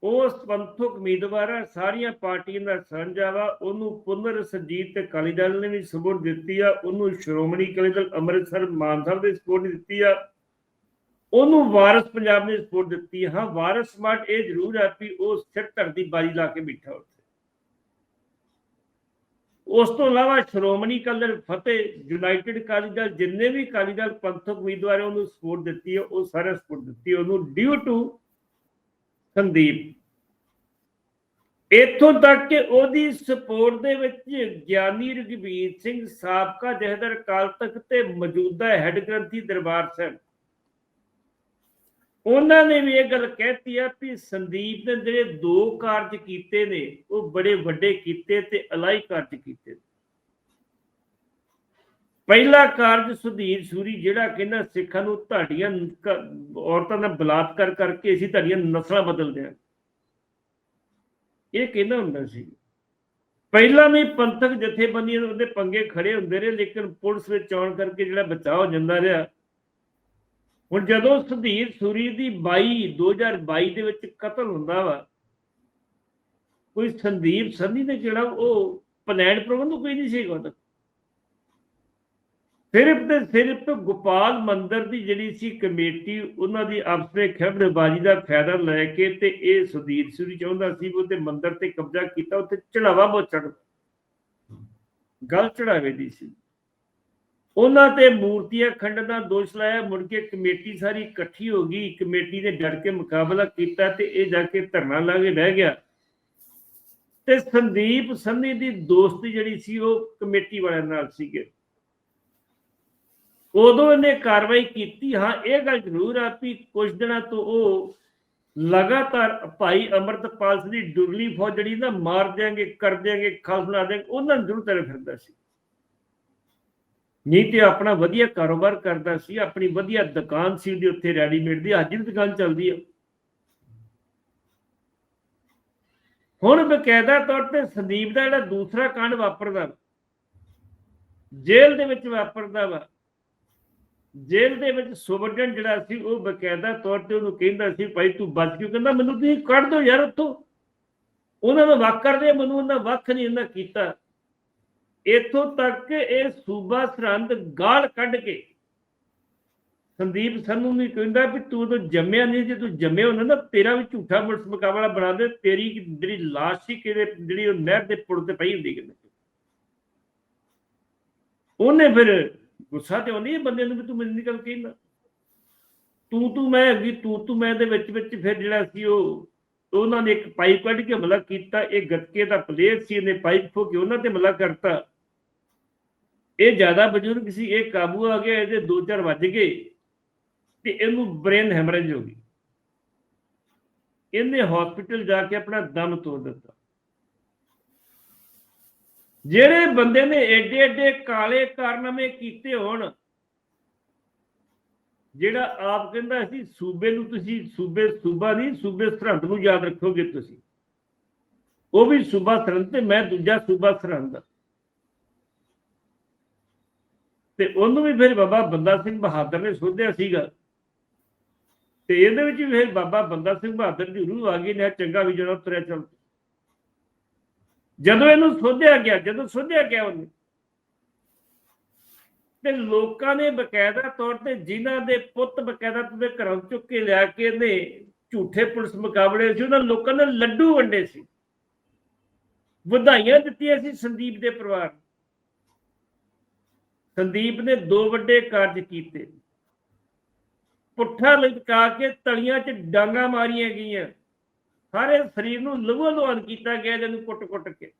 ਉਹ ਪੰਥਕ ਉਮੀਦਵਾਰ ਹੈ ਸਾਰੀਆਂ ਪਾਰਟੀਆਂ ਦਾ ਸਾਂਝਾ ਵਾ, ਉਹਨੂੰ ਪੁਨਰ ਸਰਜੀਤ ਤੇ ਅਕਾਲੀ ਦਲ ਨੇ ਵੀ ਸਪੋਰਟ ਦਿੱਤੀ ਆ, ਉਹਨੂੰ ਸ਼੍ਰੋਮਣੀ ਅਕਾਲੀ ਦਲ ਅੰਮ੍ਰਿਤਸਰ ਮਾਨ ਸਾਹਿਬ ਦੇ ਸਪੋਰਟ ਦਿੱਤੀ ਆ। ਉਹਨੂੰ ਵਾਰਸ ਪੰਜਾਬ ਨੇ ਸਪੋਰਟ ਦਿੱਤੀ ਹਾਂ, ਵਾਰਸ ਸਮਾਰਟ ਇਹ ਜ਼ਰੂਰ ਹੈ ਵੀ ਉਹ ਸਿਰ ਧਰ ਦੀ ਬਾਜੀ ਲਾ ਕੇ ਬੈਠਾ ਉੱਥੇ। ਉਸ ਤੋਂ ਇਲਾਵਾ ਸ਼੍ਰੋਮਣੀ ਅਕਾਲੀ ਫਤਿਹ, ਯੂਨਾਈਟਿਡ ਅਕਾਲੀ ਦਲ, ਜਿੰਨੇ ਵੀ ਅਕਾਲੀ ਦਲ ਪੰਥਕ ਉਮੀਦਵਾਰ ਹੈ ਉਹਨੂੰ ਸਪੋਰਟ ਦਿੱਤੀ ਹੈ ਉਹ ਸਾਰੇ ਸਪੋਰਟ ਦਿੱਤੀ ਉਹਨੂੰ ਡਿਊ ਟੂ ਸੰਦੀਪ। ਇਥੋਂ ਤੱਕ ਕਿ ਉਹਦੀ ਸਪੋਰਟ ਦੇ ਵਿੱਚ ਗਿਆਨੀ ਰਘਵੀਰ ਸਿੰਘ ਸਾਬਕਾ ਜਹਦਰ ਅਕਾਲ ਤਖਤ ਤੇ ਮੌਜੂਦਾ ਹੈੱਡ ਗ੍ਰੰਥੀ ਦਰਬਾਰ ਸਾਹਿਬ। ਉਹਨਾਂ ਨੇ ਵੀ ਇਹ ਗੱਲ ਕਹਿਤੀ ਆ ਕਿ ਸੰਦੀਪ ਨੇ ਜਿਹੜੇ ਦੋ ਕਾਰਜ ਕੀਤੇ ਨੇ, ਉਹ ਬੜੇ ਵੱਡੇ ਕੀਤੇ ਤੇ ਅਲਾਈ ਕਾਰਜ ਕੀਤੇ ਪਹਿਲਾ ਕਾਰਜ ਸੁਧੀਰ ਸੂਰੀ, ਜਿਹੜਾ ਕਹਿੰਦਾ ਸਿੱਖਾਂ ਨੂੰ ਤੁਹਾਡੀਆਂ ਔਰਤਾਂ ਦਾ ਬਲਾਤਕਾਰ ਕਰਕੇ ਅਸੀਂ ਤੁਹਾਡੀਆਂ ਨਸਲਾਂ ਬਦਲ ਦਿਆਂ ਇਹ ਕਹਿੰਦਾ ਹੁੰਦਾ ਸੀ? ਪਹਿਲਾਂ ਵੀ ਪੰਥਕ ਜਥੇਬੰਦੀਆਂ ਦੇ ਉਹਦੇ ਪੰਗੇ ਖੜੇ ਹੁੰਦੇ ਰਹੇ, ਲੇਕਿਨ ਪੁਲਿਸ ਵਿੱਚ ਆਉਣ ਕਰਕੇ ਜਿਹੜਾ ਬਚਾਅ ਹੋ ਜਾਂਦਾ ਰਿਹਾ। ਹੁਣ ਜਦੋਂ ਸੁਧੀਰ ਸੂਰੀ ਦੀ 22 2022 ਦੇ ਵਿੱਚ ਕਤਲ ਹੁੰਦਾ ਵਾ, ਕੋਈ ਸੰਦੀਪ ਸੰਧੀ ਨੇ ਜਿਹੜਾ ਉਹ ਪਲਾਨ ਪ੍ਰਬੰਧ ਕੋਈ ਨਹੀਂ ਸੀਗਾ ਉਹਦਾ। ਸਿਰਫ ਤੇ ਸਿਰਫ ਗੋਪਾਲ ਮੰਦਰ ਦੀ ਜਿਹੜੀ ਸੀ ਕਮੇਟੀ, ਉਹਨਾਂ ਦੀ ਆਪਸ ਖਬਰਬਾਜ਼ੀ ਦਾ ਫਾਇਦਾ ਲੈ ਕੇ ਤੇ ਇਹ ਸੁਧੀਰ ਸੂਰੀ ਚਾਹੁੰਦਾ ਸੀ ਵੀ ਉਹਦੇ ਮੰਦਰ ਤੇ ਕਬਜ਼ਾ ਕੀਤਾ, ਉੱਥੇ ਚੜਾਵਾ ਬਹੁਤ ਚੜ ਗੱਲ ਚੜਾਵੇ ਦੀ ਸੀ। ਉਹਨਾਂ ਤੇ ਮੂਰਤੀਆਂ ਖੰਡਨ ਦਾ ਦੋਸ਼ ਲਾਇਆ, ਮੁੜ ਕੇ ਕਮੇਟੀ ਸਾਰੀ ਇਕੱਠੀ ਹੋ ਗਈ, ਕਮੇਟੀ ਨੇ ਡਟ ਕੇ ਮੁਕਾਬਲਾ ਕੀਤਾ ਤੇ ਇਹ ਜਾ ਕੇ ਧਰਨਾ ਲਾ ਕੇ ਬਹਿ ਗਿਆ। ਤੇ ਸੰਦੀਪ ਸੰਨੀ ਦੀ ਦੋਸਤੀ ਜਿਹੜੀ ਸੀ ਉਹ ਕਮੇਟੀ ਵਾਲਿਆਂ ਨਾਲ ਸੀਗੇ। ਉਦੋਂ ਇਹਨੇ ਕਾਰਵਾਈ ਕੀਤੀ, ਹਾਂ, ਇਹ ਗੱਲ ਜ਼ਰੂਰ ਆ ਵੀ ਕੁਝ ਦਿਨਾਂ ਤੋਂ ਉਹ ਲਗਾਤਾਰ ਭਾਈ ਅਮਰਤਪਾਲ ਸਿੰਘ ਦੀ ਡੁਰਲੀ ਫੌਜ ਜਿਹੜੀ ਨਾ ਮਾਰ ਦਿਆਂਗੇ, ਕਰ ਦਿਆਂਗੇ, ਖਾਸ ਬਣਾ ਦਿਆਂਗੇ, ਉਹਨਾਂ ਨੂੰ ਜ਼ਰੂਰ ਤੇਰੇ ਫਿਰਦਾ ਸੀ। ਨਹੀਂ ਤੇ ਆਪਣਾ ਵਧੀਆ ਕਾਰੋਬਾਰ ਕਰਦਾ ਸੀ, ਆਪਣੀ ਵਧੀਆ ਦੁਕਾਨ ਸੀ ਉਹਦੀ ਉੱਥੇ ਰੈਡੀਮੇਡ ਦੀ, ਅੱਜ ਵੀ ਦੁਕਾਨ ਚੱਲਦੀ ਆ। ਹੁਣ ਬਕਾਇਦਾ ਤੌਰ ਤੇ ਸੰਦੀਪ ਦਾ ਜਿਹੜਾ ਦੂਸਰਾ ਕਾਂਡ ਵਾਪਰਦਾ ਜੇਲ੍ਹ ਦੇ ਵਿੱਚ ਵਾਪਰਦਾ ਵਾ ਜੇਲ੍ਹ ਦੇ ਵਿੱਚ ਸੁਬਰਡਨ ਜਿਹੜਾ ਸੀ, ਉਹ ਬਕਾਇਦਾ ਤੌਰ ਤੇ ਉਹਨੂੰ ਕਹਿੰਦਾ ਸੀ, ਭਾਈ ਤੂੰ ਬਚ ਕਿਉਂ ਕਹਿੰਦਾ, ਮੈਨੂੰ ਤੁਸੀਂ ਕੱਢ ਦਿਓ ਯਾਰ ਉੱਥੋਂ। ਉਹਨਾਂ ਨੂੰ ਵੱਖ ਕਰਦੇ ਮੈਨੂੰ ਉਹਨਾਂ ਵੱਖ ਨਹੀਂ ਇਹਨਾਂ ਕੀਤਾ। ਇਥੋਂ ਤੱਕ ਕਿ ਇਹ ਸੂਬਾ ਸਰਹੰਦ ਗਾਲ ਕੱਢ ਕੇ ਸੰਦੀਪ ਸੰਨੂ ਨੂੰ ਕਹਿੰਦਾ ਵੀ ਤੂੰ ਤਾਂ ਜੰਮਿਆ ਨਹੀਂ, ਜੇ ਤੂੰ ਜੰਮਿਆ ਹੁੰਦਾ ਨਾ, ਤੇਰਾ ਵੀ ਝੂਠਾ ਮੁਰਸ ਮੁਕਾਬਲਾ ਬਣਾ ਦੇ, ਤੇਰੀ ਜਿਹੜੀ ਲਾਸ਼ ਸੀ ਕਿਤੇ ਜਿਹੜੀ ਉਹ ਨਹਿਰ ਦੇ ਪੁਲ ਤੇ ਪਈ ਹੁੰਦੀ ਕਿਤੇ। ਉਹਨੇ ਫਿਰ ਗੁੱਸਾ ਤੇ ਆਉਂਦੀ ਹੈ ਬੰਦੇ ਨੂੰ ਵੀ ਤੂੰ ਮੈਨੂੰ ਨਿਕਲ ਕੇ ਨਾ? ਤੂੰ ਤੂੰ ਮੈਂ ਹੈਗੀ ਤੂੰ ਤੂੰ ਮੈਂ ਦੇ ਵਿੱਚ ਵਿੱਚ ਫਿਰ ਜਿਹੜਾ ਸੀ ਉਹ, ਉਹਨਾਂ ਨੇ ਇੱਕ ਪਾਈਪ ਕੱਢ ਕੇ ਹਮਲਾ ਕੀਤਾ, ਇਹ ਗੱਤਕੇ ਦਾ ਪਲੇਅਰ ਸੀ, ਇਹਨੇ ਪਾਈਪ ਖੋ ਕੇ ਉਹਨਾਂ ਤੇ ਹਮਲਾ ਕਰਤਾ। ਇਹ ਜ਼ਿਆਦਾ ਬਜ਼ੁਰਗ ਸੀ, ਇਹ ਕਾਬੂ ਆ ਗਿਆ, ਇਹਦੇ ਦੋ ਚਾਰ ਵੱਜ ਗਏ ਤੇ ਇਹਨੂੰ ਬ੍ਰੇਨ ਹੈਮਰੇਜ ਹੋ ਗਈ। ਇਹਨੇ ਹਸਪੀਟਲ ਜਾ ਕੇ ਆਪਣਾ ਦਮ ਤੋੜ ਦਿੱਤਾ। ਜਿਹੜੇ ਬੰਦੇ ਨੇ ਏਡੇ ਏਡੇ ਕਾਲੇ ਕਾਰਨਾਮੇ ਕੀਤੇ ਹੋਣ, ਜਿਹੜਾ ਆਪ ਕਹਿੰਦਾ ਸੀ, ਸੂਬੇ ਨੂੰ ਤੁਸੀਂ ਸੂਬੇ, ਸੂਬਾ ਨਹੀਂ, ਸੂਬੇ ਸਰਹੰਦ ਨੂੰ ਯਾਦ ਰੱਖੋਗੇ ਤੁਸੀਂ। ਉਹ ਵੀ ਸੂਬਾ ਸਰਹੰਦ ਤੇ, ਮੈਂ ਦੂਜਾ ਸੂਬਾ ਸਰਹੰਦ। ਤੇ ਉਹਨੂੰ ਵੀ ਫਿਰ ਬਾਬਾ ਬੰਦਾ ਸਿੰਘ ਬਹਾਦਰ ਨੇ ਸੋਧਿਆ ਸੀਗਾ। ਤੇ ਇਹਦੇ ਵਿੱਚ ਵੀ ਫਿਰ ਬਾਬਾ ਬੰਦਾ ਸਿੰਘ ਬਹਾਦਰ ਦੀ ਰੂਹ ਆ ਗਈ, ਨੇ ਚੰਗਾ ਵੀ ਜਿਹੜਾ ਤੁਰਿਆ ਚੱਲ। ਜਦੋਂ ਇਹਨੂੰ ਸੋਧਿਆ ਗਿਆ, ਜਦੋਂ ਸੋਧਿਆ ਗਿਆ ਉਹਨੇ, ਤੇ ਲੋਕਾਂ ਨੇ ਬਕਾਇਦਾ ਤੌਰ ਤੇ ਜਿਨ੍ਹਾਂ ਦੇ ਪੁੱਤ ਬਕਾਇਦਾ ਤੇ ਘਰੋਂ ਚੁੱਕ ਕੇ ਲਿਆ ਕੇ ਨੇ ਝੂਠੇ ਪੁਲਿਸ ਮੁਕਾਬਲੇ ਸੀ, ਉਹਨਾਂ ਲੋਕਾਂ ਨੇ ਲੱਡੂ ਵੰਡੇ ਸੀ। ਵਧਾਈਆਂ ਦਿੱਤੀਆਂ ਸੀ ਸੰਦੀਪ ਦੇ ਪਰਿਵਾਰ ਸੰਦੀਪ ਨੇ ਦੋ ਵੱਡੇ ਕਾਰਜ ਕੀਤੇ। ਪੁੱਠਾ ਲਟਕਾ ਕੇ ਤਲੀਆਂ 'ਚ ਡਾਂਗਾ ਮਾਰੀਆਂ ਗਈਆਂ। ਸਾਰੇ ਸਰੀਰ ਨੂੰ ਲਹੂ ਲੁਹਾਨ ਕੀਤਾ ਗਿਆ ਜਿਹਨੂੰ ਕੁੱਟ-ਕੁੱਟ ਕੇ।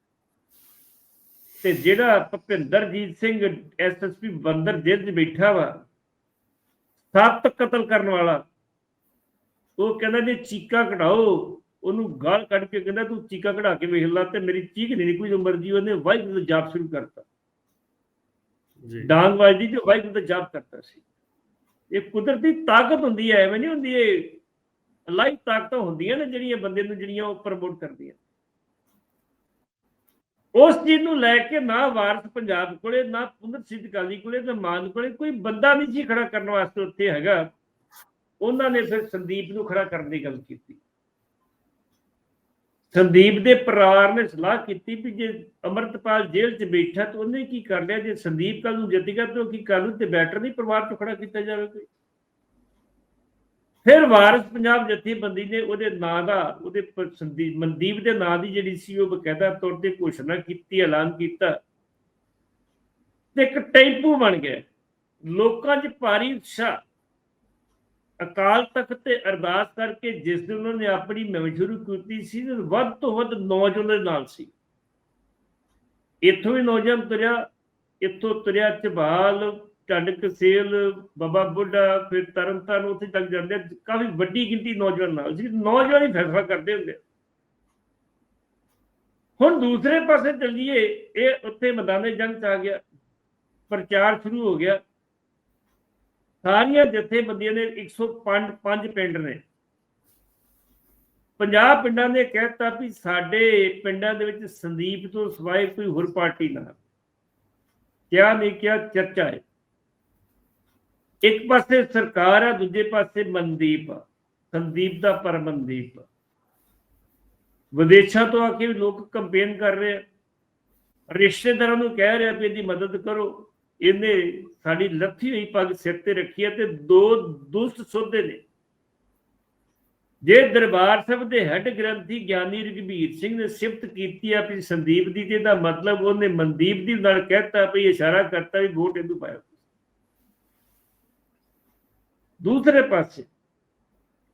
ਤੇ ਜਿਹੜਾ ਭਪਿੰਦਰਜੀਤ ਸਿੰਘ ਐਸਐਸਪੀ ਬੰਦਰ ਜੇਲ੍ਹ 'ਚ ਬੈਠਾ ਵਾ ਸੱਤ ਕਤਲ ਕਰਨ ਵਾਲਾ ਉਹ ਕਹਿੰਦਾ ਜੇ ਚੀਕਾ ਕਢਾਓ ਉਹਨੂੰ ਗਾਲ ਕੱਢ ਕੇ ਕਹਿੰਦਾ ਤੂੰ ਚੀਕਾ ਕਢਾ ਕੇ ਵੇਖ ਲੈ ਤੇ ਮੇਰੀ ਚੀਕ ਨਹੀਂ ਨਿਕਲੀ ਉਮਰ ਜੀ ਉਹਨੇ ਵਾਹਿਗੁਰੂ ਦਾ ਜਾਪ ਸ਼ੁਰੂ ਕਰਤਾ। ਜੀ। ਡਾਂਗ ਵੱਜਦੀ ਤੇ ਵਾਹਿਗੁਰੂ ਦਾ ਜਾਪ ਕਰਤਾ ਸੀ। ਇਹ ਕੁਦਰਤੀ ਤਾਕਤ ਹੁੰਦੀ ਹੈ ਐਵੇਂ ਨਹੀਂ ਹੁੰਦੀ ਇਹ ਲਾਈਫ ਤਾਕਤਾਂ ਹੁੰਦੀਆਂ ਨੇ ਜਿਹੜੀਆਂ ਬੰਦੇ ਨੂੰ ਜਿਹੜੀਆਂ ਉਹ ਪ੍ਰਮੋਟ ਕਰਦੀਆਂ। ਉਸ ਚੀਜ਼ ਨੂੰ ਲੈ ਕੇ ਨਾ ਵਾਰਸ ਪੰਜਾਬ ਕੋਲੇ, ਨਾ ਪੁੰਦਰ ਸਿੱਧ ਕਾਲੀ ਕੋਲੇ, ਨਾ ਮਾਨ ਕੋਲੇ ਕੋਈ ਬੰਦਾ ਨਹੀਂ ਸੀ ਖੜਾ ਕਰਨ ਵਾਸਤੇ ਉੱਥੇ ਹੈਗਾ। ਉਹਨਾਂ ਨੇ ਫਿਰ ਸੰਦੀਪ ਨੂੰ ਖੜਾ ਕਰਨ ਦੀ ਗੱਲ ਕੀਤੀ। ਸੰਦੀਪ ਦੇ ਪਰਿਵਾਰ ਨੇ ਸਲਾਹ ਕੀਤੀ ਵੀ ਜੇ ਅਮਰਤਪਾਲ ਜੇਲ੍ਹ 'ਚ ਬੈਠਾ ਤਾਂ ਉਹਨੇ ਕੀ ਕਰ ਲਿਆ? ਜੇ ਸੰਦੀਪ ਕੱਲ ਨੂੰ ਜਤੀਗਾ ਤਾਂ ਉਹ ਕੀ ਕਰ ਲੂ ਤੇ ਬੈਟਰ ਨਹੀਂ ਪਰਿਵਾਰ ਤੋਂ ਖੜਾ ਕੀਤਾ ਜਾਵੇ ਕੋਈ? ਫਿਰ ਵਾਰਸ ਪੰਜਾਬ ਜਥੇਬੰਦੀ ਨੇ ਉਹਦੇ ਨਾਂ ਦਾ, ਉਹਦੇ ਸੰਦੀਪ ਮਨਦੀਪ ਦੇ ਨਾਂ ਦੀ ਜਿਹੜੀ ਸੀ ਉਹ ਬਕਾਇਦਾ ਤੌਰ ਤੇ ਘੋਸ਼ਣਾ ਕੀਤੀ, ਐਲਾਨ ਕੀਤਾ। ਤੇ ਇੱਕ ਟੈਂਪੂ ਬਣ ਗਿਆ। ਲੋਕਾਂ 'ਚ ਭਾਰੀ ਉਤਸ਼ਾਹ। ਅਕਾਲ ਤਖਤ ਤੇ ਅਰਦਾਸ ਕਰਕੇ ਜਿਸ ਦਿਨ ਉਹਨਾਂ ਨੇ ਆਪਣੀ ਮੁਹਿੰਮ ਸ਼ੁਰੂ ਕੀਤੀ ਸੀ ਵੱਧ ਤੋਂ ਵੱਧ ਨੌਜਵਾਨ ਦੇ ਨਾਲ ਸੀ। ਇੱਥੋਂ ਹੀ ਨੌਜਵਾਨ ਤੁਰਿਆ, ਇੱਥੋਂ ਤੁਰਿਆ ਚਬਾਲ ਢੰਡਕ ਸੇਲ, ਬਾਬਾ ਬੁੱਢਾ, ਫਿਰ ਤਰਨਤਾਰਨ ਉੱਥੇ ਤੱਕ ਜਾਂਦੇ ਕਾਫੀ ਵੱਡੀ ਗਿਣਤੀ ਨੌਜਵਾਨ ਨਾਲ ਸੀ। ਨੌਜਵਾਨ ਹੀ ਫੈਸਲਾ ਕਰਦੇ ਹੁੰਦੇ ਹੁਣ ਦੂਸਰੇ ਪਾਸੇ ਚੱਲੀਏ, ਇਹ ਉੱਥੇ ਮੈਦਾਨੇ ਜੰਗ ਚ ਆ ਗਿਆ। ਪ੍ਰਚਾਰ ਸ਼ੁਰੂ ਹੋ ਗਿਆ। ਸਾਰੀਆਂ ਜਥੇਬੰਦੀਆਂ ਨੇ 105 ਪੰਜ ਪਿੰਡ ਨੇ। 50 ਪਿੰਡਾਂ ਨੇ ਕਹਿਤਾ ਵੀ ਸਾਡੇ ਪਿੰਡਾਂ ਦੇ ਵਿੱਚ ਸੰਦੀਪ ਤੋਂ ਸਿਵਾਏ ਕੋਈ ਹੋਰ ਪਾਰਟੀ ਨਾ ਕਿਆ ਨਹੀਂ ਕਿਹਾ ਚਰਚਾ ਹੈ। ਇੱਕ ਪਾਸੇ ਸਰਕਾਰ ਆ, ਦੂਜੇ ਪਾਸੇ ਮਨਦੀਪ ਸੰਦੀਪ ਦਾ ਪਰਮਨਦੀਪ ਵਿਦੇਸ਼ਾਂ ਤੋਂ ਆ ਕੇ ਲੋਕ ਕੰਪੇਨ ਕਰ ਰਹੇ ਆ। ਰਿਸ਼ਤੇਦਾਰਾਂ ਨੂੰ ਕਹਿ ਰਿਹਾ ਵੀ ਇਹਦੀ ਮਦਦ ਕਰੋ। ਇਹਨੇ ਸਾਡੀ ਲੱਥੀ ਹੋਈ ਪੱਗ ਸਿਰ ਤੇ ਰੱਖੀ ਹੈ ਤੇ ਦੋ ਦੁਸਤ ਸੋਧੇ ਨੇ। ਜੇ ਦਰਬਾਰ ਸਾਹਿਬ ਦੇ ਹੈੱਡ ਗ੍ਰੰਥੀ ਗਿਆਨੀ ਰਘਬੀਰ ਸਿੰਘ ਨੇ ਸਿਫਤ ਕੀਤੀ ਆ ਵੀ ਸੰਦੀਪ ਦੀ ਤੇ ਇਹਦਾ ਮਤਲਬ ਉਹਨੇ ਮਨਦੀਪ ਦੀ ਨਾਲ ਕਹਿਤਾ ਵੀ ਇਸ਼ਾਰਾ ਕਰਤਾ ਵੀ ਵੋਟ ਇਹਨੂੰ ਪਾਇਓ। ਦੂਸਰੇ ਪਾਸੇ,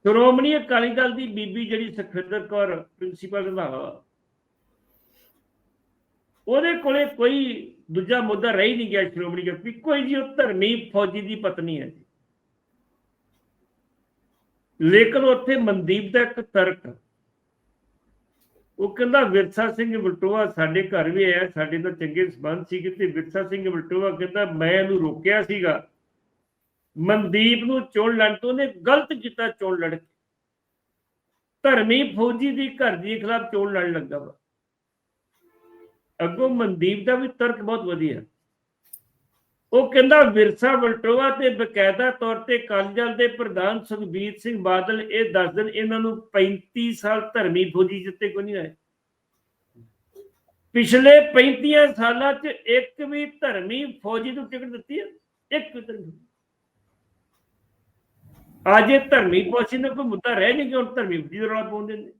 ਸ਼੍ਰੋਮਣੀ ਅਕਾਲੀ ਦਲ ਦੀ ਬੀਬੀ ਜਿਹੜੀ ਸੁਖਵਿੰਦਰ ਕੌਰ, ਪ੍ਰਿੰਸੀਪਲ ਰੰਧਾਵਾ ਉਹਦੇ ਕੋਲੇ ਕੋਈ ਦੂਜਾ ਮੁੱਦਾ ਰਹਿ ਨਹੀਂ ਗਿਆ ਸ਼੍ਰੋਮਣੀ ਕਮੇਟੀ ਕੋਈ ਜੀ, ਉਹ ਧਰਮੀ ਫੌਜੀ ਦੀ ਪਤਨੀ ਹੈ ਜੀ। ਲੇਕਿਨ ਉੱਥੇ ਮਨਦੀਪ ਦਾ ਇੱਕ ਤਰਕ, ਉਹ ਕਹਿੰਦਾ ਵਿਰਸਾ ਸਿੰਘ ਬਲਟੋਆ ਸਾਡੇ ਘਰ ਵੀ ਆਇਆ, ਸਾਡੇ ਨਾਲ ਚੰਗੇ ਸਬੰਧ ਸੀ ਕਿ ਵਿਰਸਾ ਸਿੰਘ ਬਲਟੋਆ ਕਹਿੰਦਾ ਮੈਂ ਇਹਨੂੰ ਰੋਕਿਆ ਸੀਗਾ ਮਨਦੀਪ ਨੂੰ ਚੋਣ ਲੜਨ ਤੋਂ ਉਹਨੇ ਗਲਤ ਕੀਤਾ ਚੋਣ ਲੜ ਕੇ ਧਰਮੀ ਫੌਜੀ ਦੀ ਘਰ ਦੀ ਖਿਲਾਫ ਚੋਣ ਲੜਨ ਲੱਗਾ ਵਾ। ਅੱਗੋਂ ਮਨਦੀਪ ਦਾ ਵੀ ਤਰਕ ਬਹੁਤ ਵਧੀਆ। ਉਹ ਕਹਿੰਦਾ, ਵਿਰਸਾ ਬਲਟੋਆ ਤੇ ਬਕਾਇਦਾ ਤੌਰ ਤੇ ਕਾਲਜਲ ਦੇ ਪ੍ਰਧਾਨ ਸੁਖਬੀਰ ਸਿੰਘ ਬਾਦਲ ਇਹ ਦੱਸ ਦਿਨ ਇਹਨਾਂ ਨੂੰ 35 ਸਾਲ ਧਰਮੀ ਫੌਜੀ ਜਿੱਤੇ ਕੋਈ ਨਹੀਂ ਆਏ। ਪਿਛਲੇ 35 ਸਾਲਾਂ 'ਚ ਇੱਕ ਵੀ ਧਰਮੀ ਫੌਜੀ ਨੂੰ ਟਿਕਟ ਦਿੱਤੀ ਹੈ ਇੱਕ ਵੀ ਧਰਮੀ ਅੱਜ ਇਹ ਧਰਮੀ ਫੌਜੀ ਦਾ ਕੋਈ ਮੁੱਦਾ ਰਹਿ ਨਹੀਂ ਗਿਆ, ਹੁਣ ਧਰਮੀ ਫੌਜੀ ਰੌਲਾ ਪਾਉਂਦੇ ਨੇ।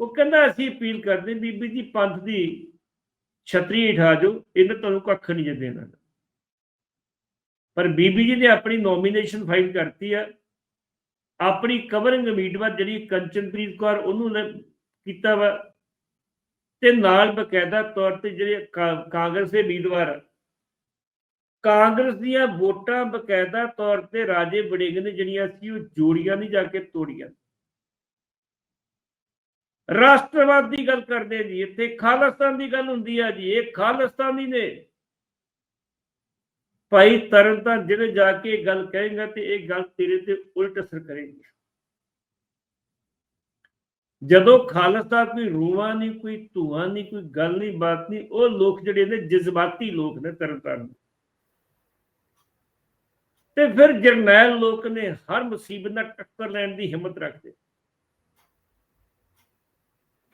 ਉਹ ਕਹਿੰਦਾ, ਅਸੀਂ ਅਪੀਲ ਕਰਦੇ ਬੀਬੀ ਜੀ, ਪੰਥ ਦੀ ਛਤਰੀ ਉਠਾ ਜੋ ਇਹਨਾਂ ਤੁਹਾਨੂੰ ਕੱਖ ਨਹੀਂ ਜੇ ਦੇਣਾ। ਪਰ ਬੀਬੀ ਜੀ ਨੇ ਆਪਣੀ ਨੋਮੀਨੇਸ਼ਨ ਫਾਈਲ ਕਰਤੀ ਆ। ਆਪਣੀ ਕਵਰਿੰਗ ਉਮੀਦਵਾਰ ਜਿਹੜੀ ਕੰਚਨਪ੍ਰੀਤ ਕੌਰ ਉਹਨੂੰ ਨੇ ਕੀਤਾ ਵਾ। ਤੇ ਨਾਲ ਬਕਾਇਦਾ ਤੌਰ ਤੇ ਜਿਹੜੇ ਕਾ- ਕਾਂਗਰਸ ਦੇ ਉਮੀਦਵਾਰ ਕਾਂਗਰਸ ਦੀਆਂ ਵੋਟਾਂ ਬਕਾਇਦਾ ਤੌਰ ਤੇ ਰਾਜੇ ਵੜਿੰਗ ਨੇ ਜਿਹੜੀਆਂ ਸੀ, ਉਹ ਜੋੜੀਆਂ ਨਹੀਂ ਜਾ ਕੇ ਤੋੜੀਆਂ। ਰਾਸ਼ਟਰਵਾਦ ਦੀ ਗੱਲ ਕਰਦੇ ਜੀ, ਇੱਥੇ ਖਾਲਿਸਤਾਨ ਦੀ ਗੱਲ ਹੁੰਦੀ ਆ ਜੀ, ਇਹ ਖਾਲਿਸਤਾਨੀ ਨੇ। ਭਾਈ ਤਰਨਤਾਰਨ ਜਿਹੜੇ ਜਾ ਕੇ ਇਹ ਗੱਲ ਕਹੇਗਾ ਤੇ ਇਹ ਗੱਲ ਤੇਰੇ ਤੇ ਉਲਟ ਅਸਰ ਕਰੇਗੀ। ਜਦੋਂ ਖਾਲਿਸਤਾਨ ਕੋਈ ਰੂਹਾਂ ਨਹੀਂ, ਕੋਈ ਧੂਆਂ ਨਹੀਂ, ਕੋਈ ਗੱਲ ਨਹੀਂ, ਬਾਤ ਨਹੀਂ, ਉਹ ਲੋਕ ਜਿਹੜੇ ਨੇ ਜਜ਼ਬਾਤੀ ਲੋਕ ਨੇ ਤਰਨਤਾਰਨ ਤੇ ਫਿਰ ਜਰਨੈਲ ਲੋਕ ਨੇ ਹਰ ਮੁਸੀਬਤ ਨਾਲ ਟੱਕਰ ਲੈਣ ਦੀ ਹਿੰਮਤ ਰੱਖਦੇ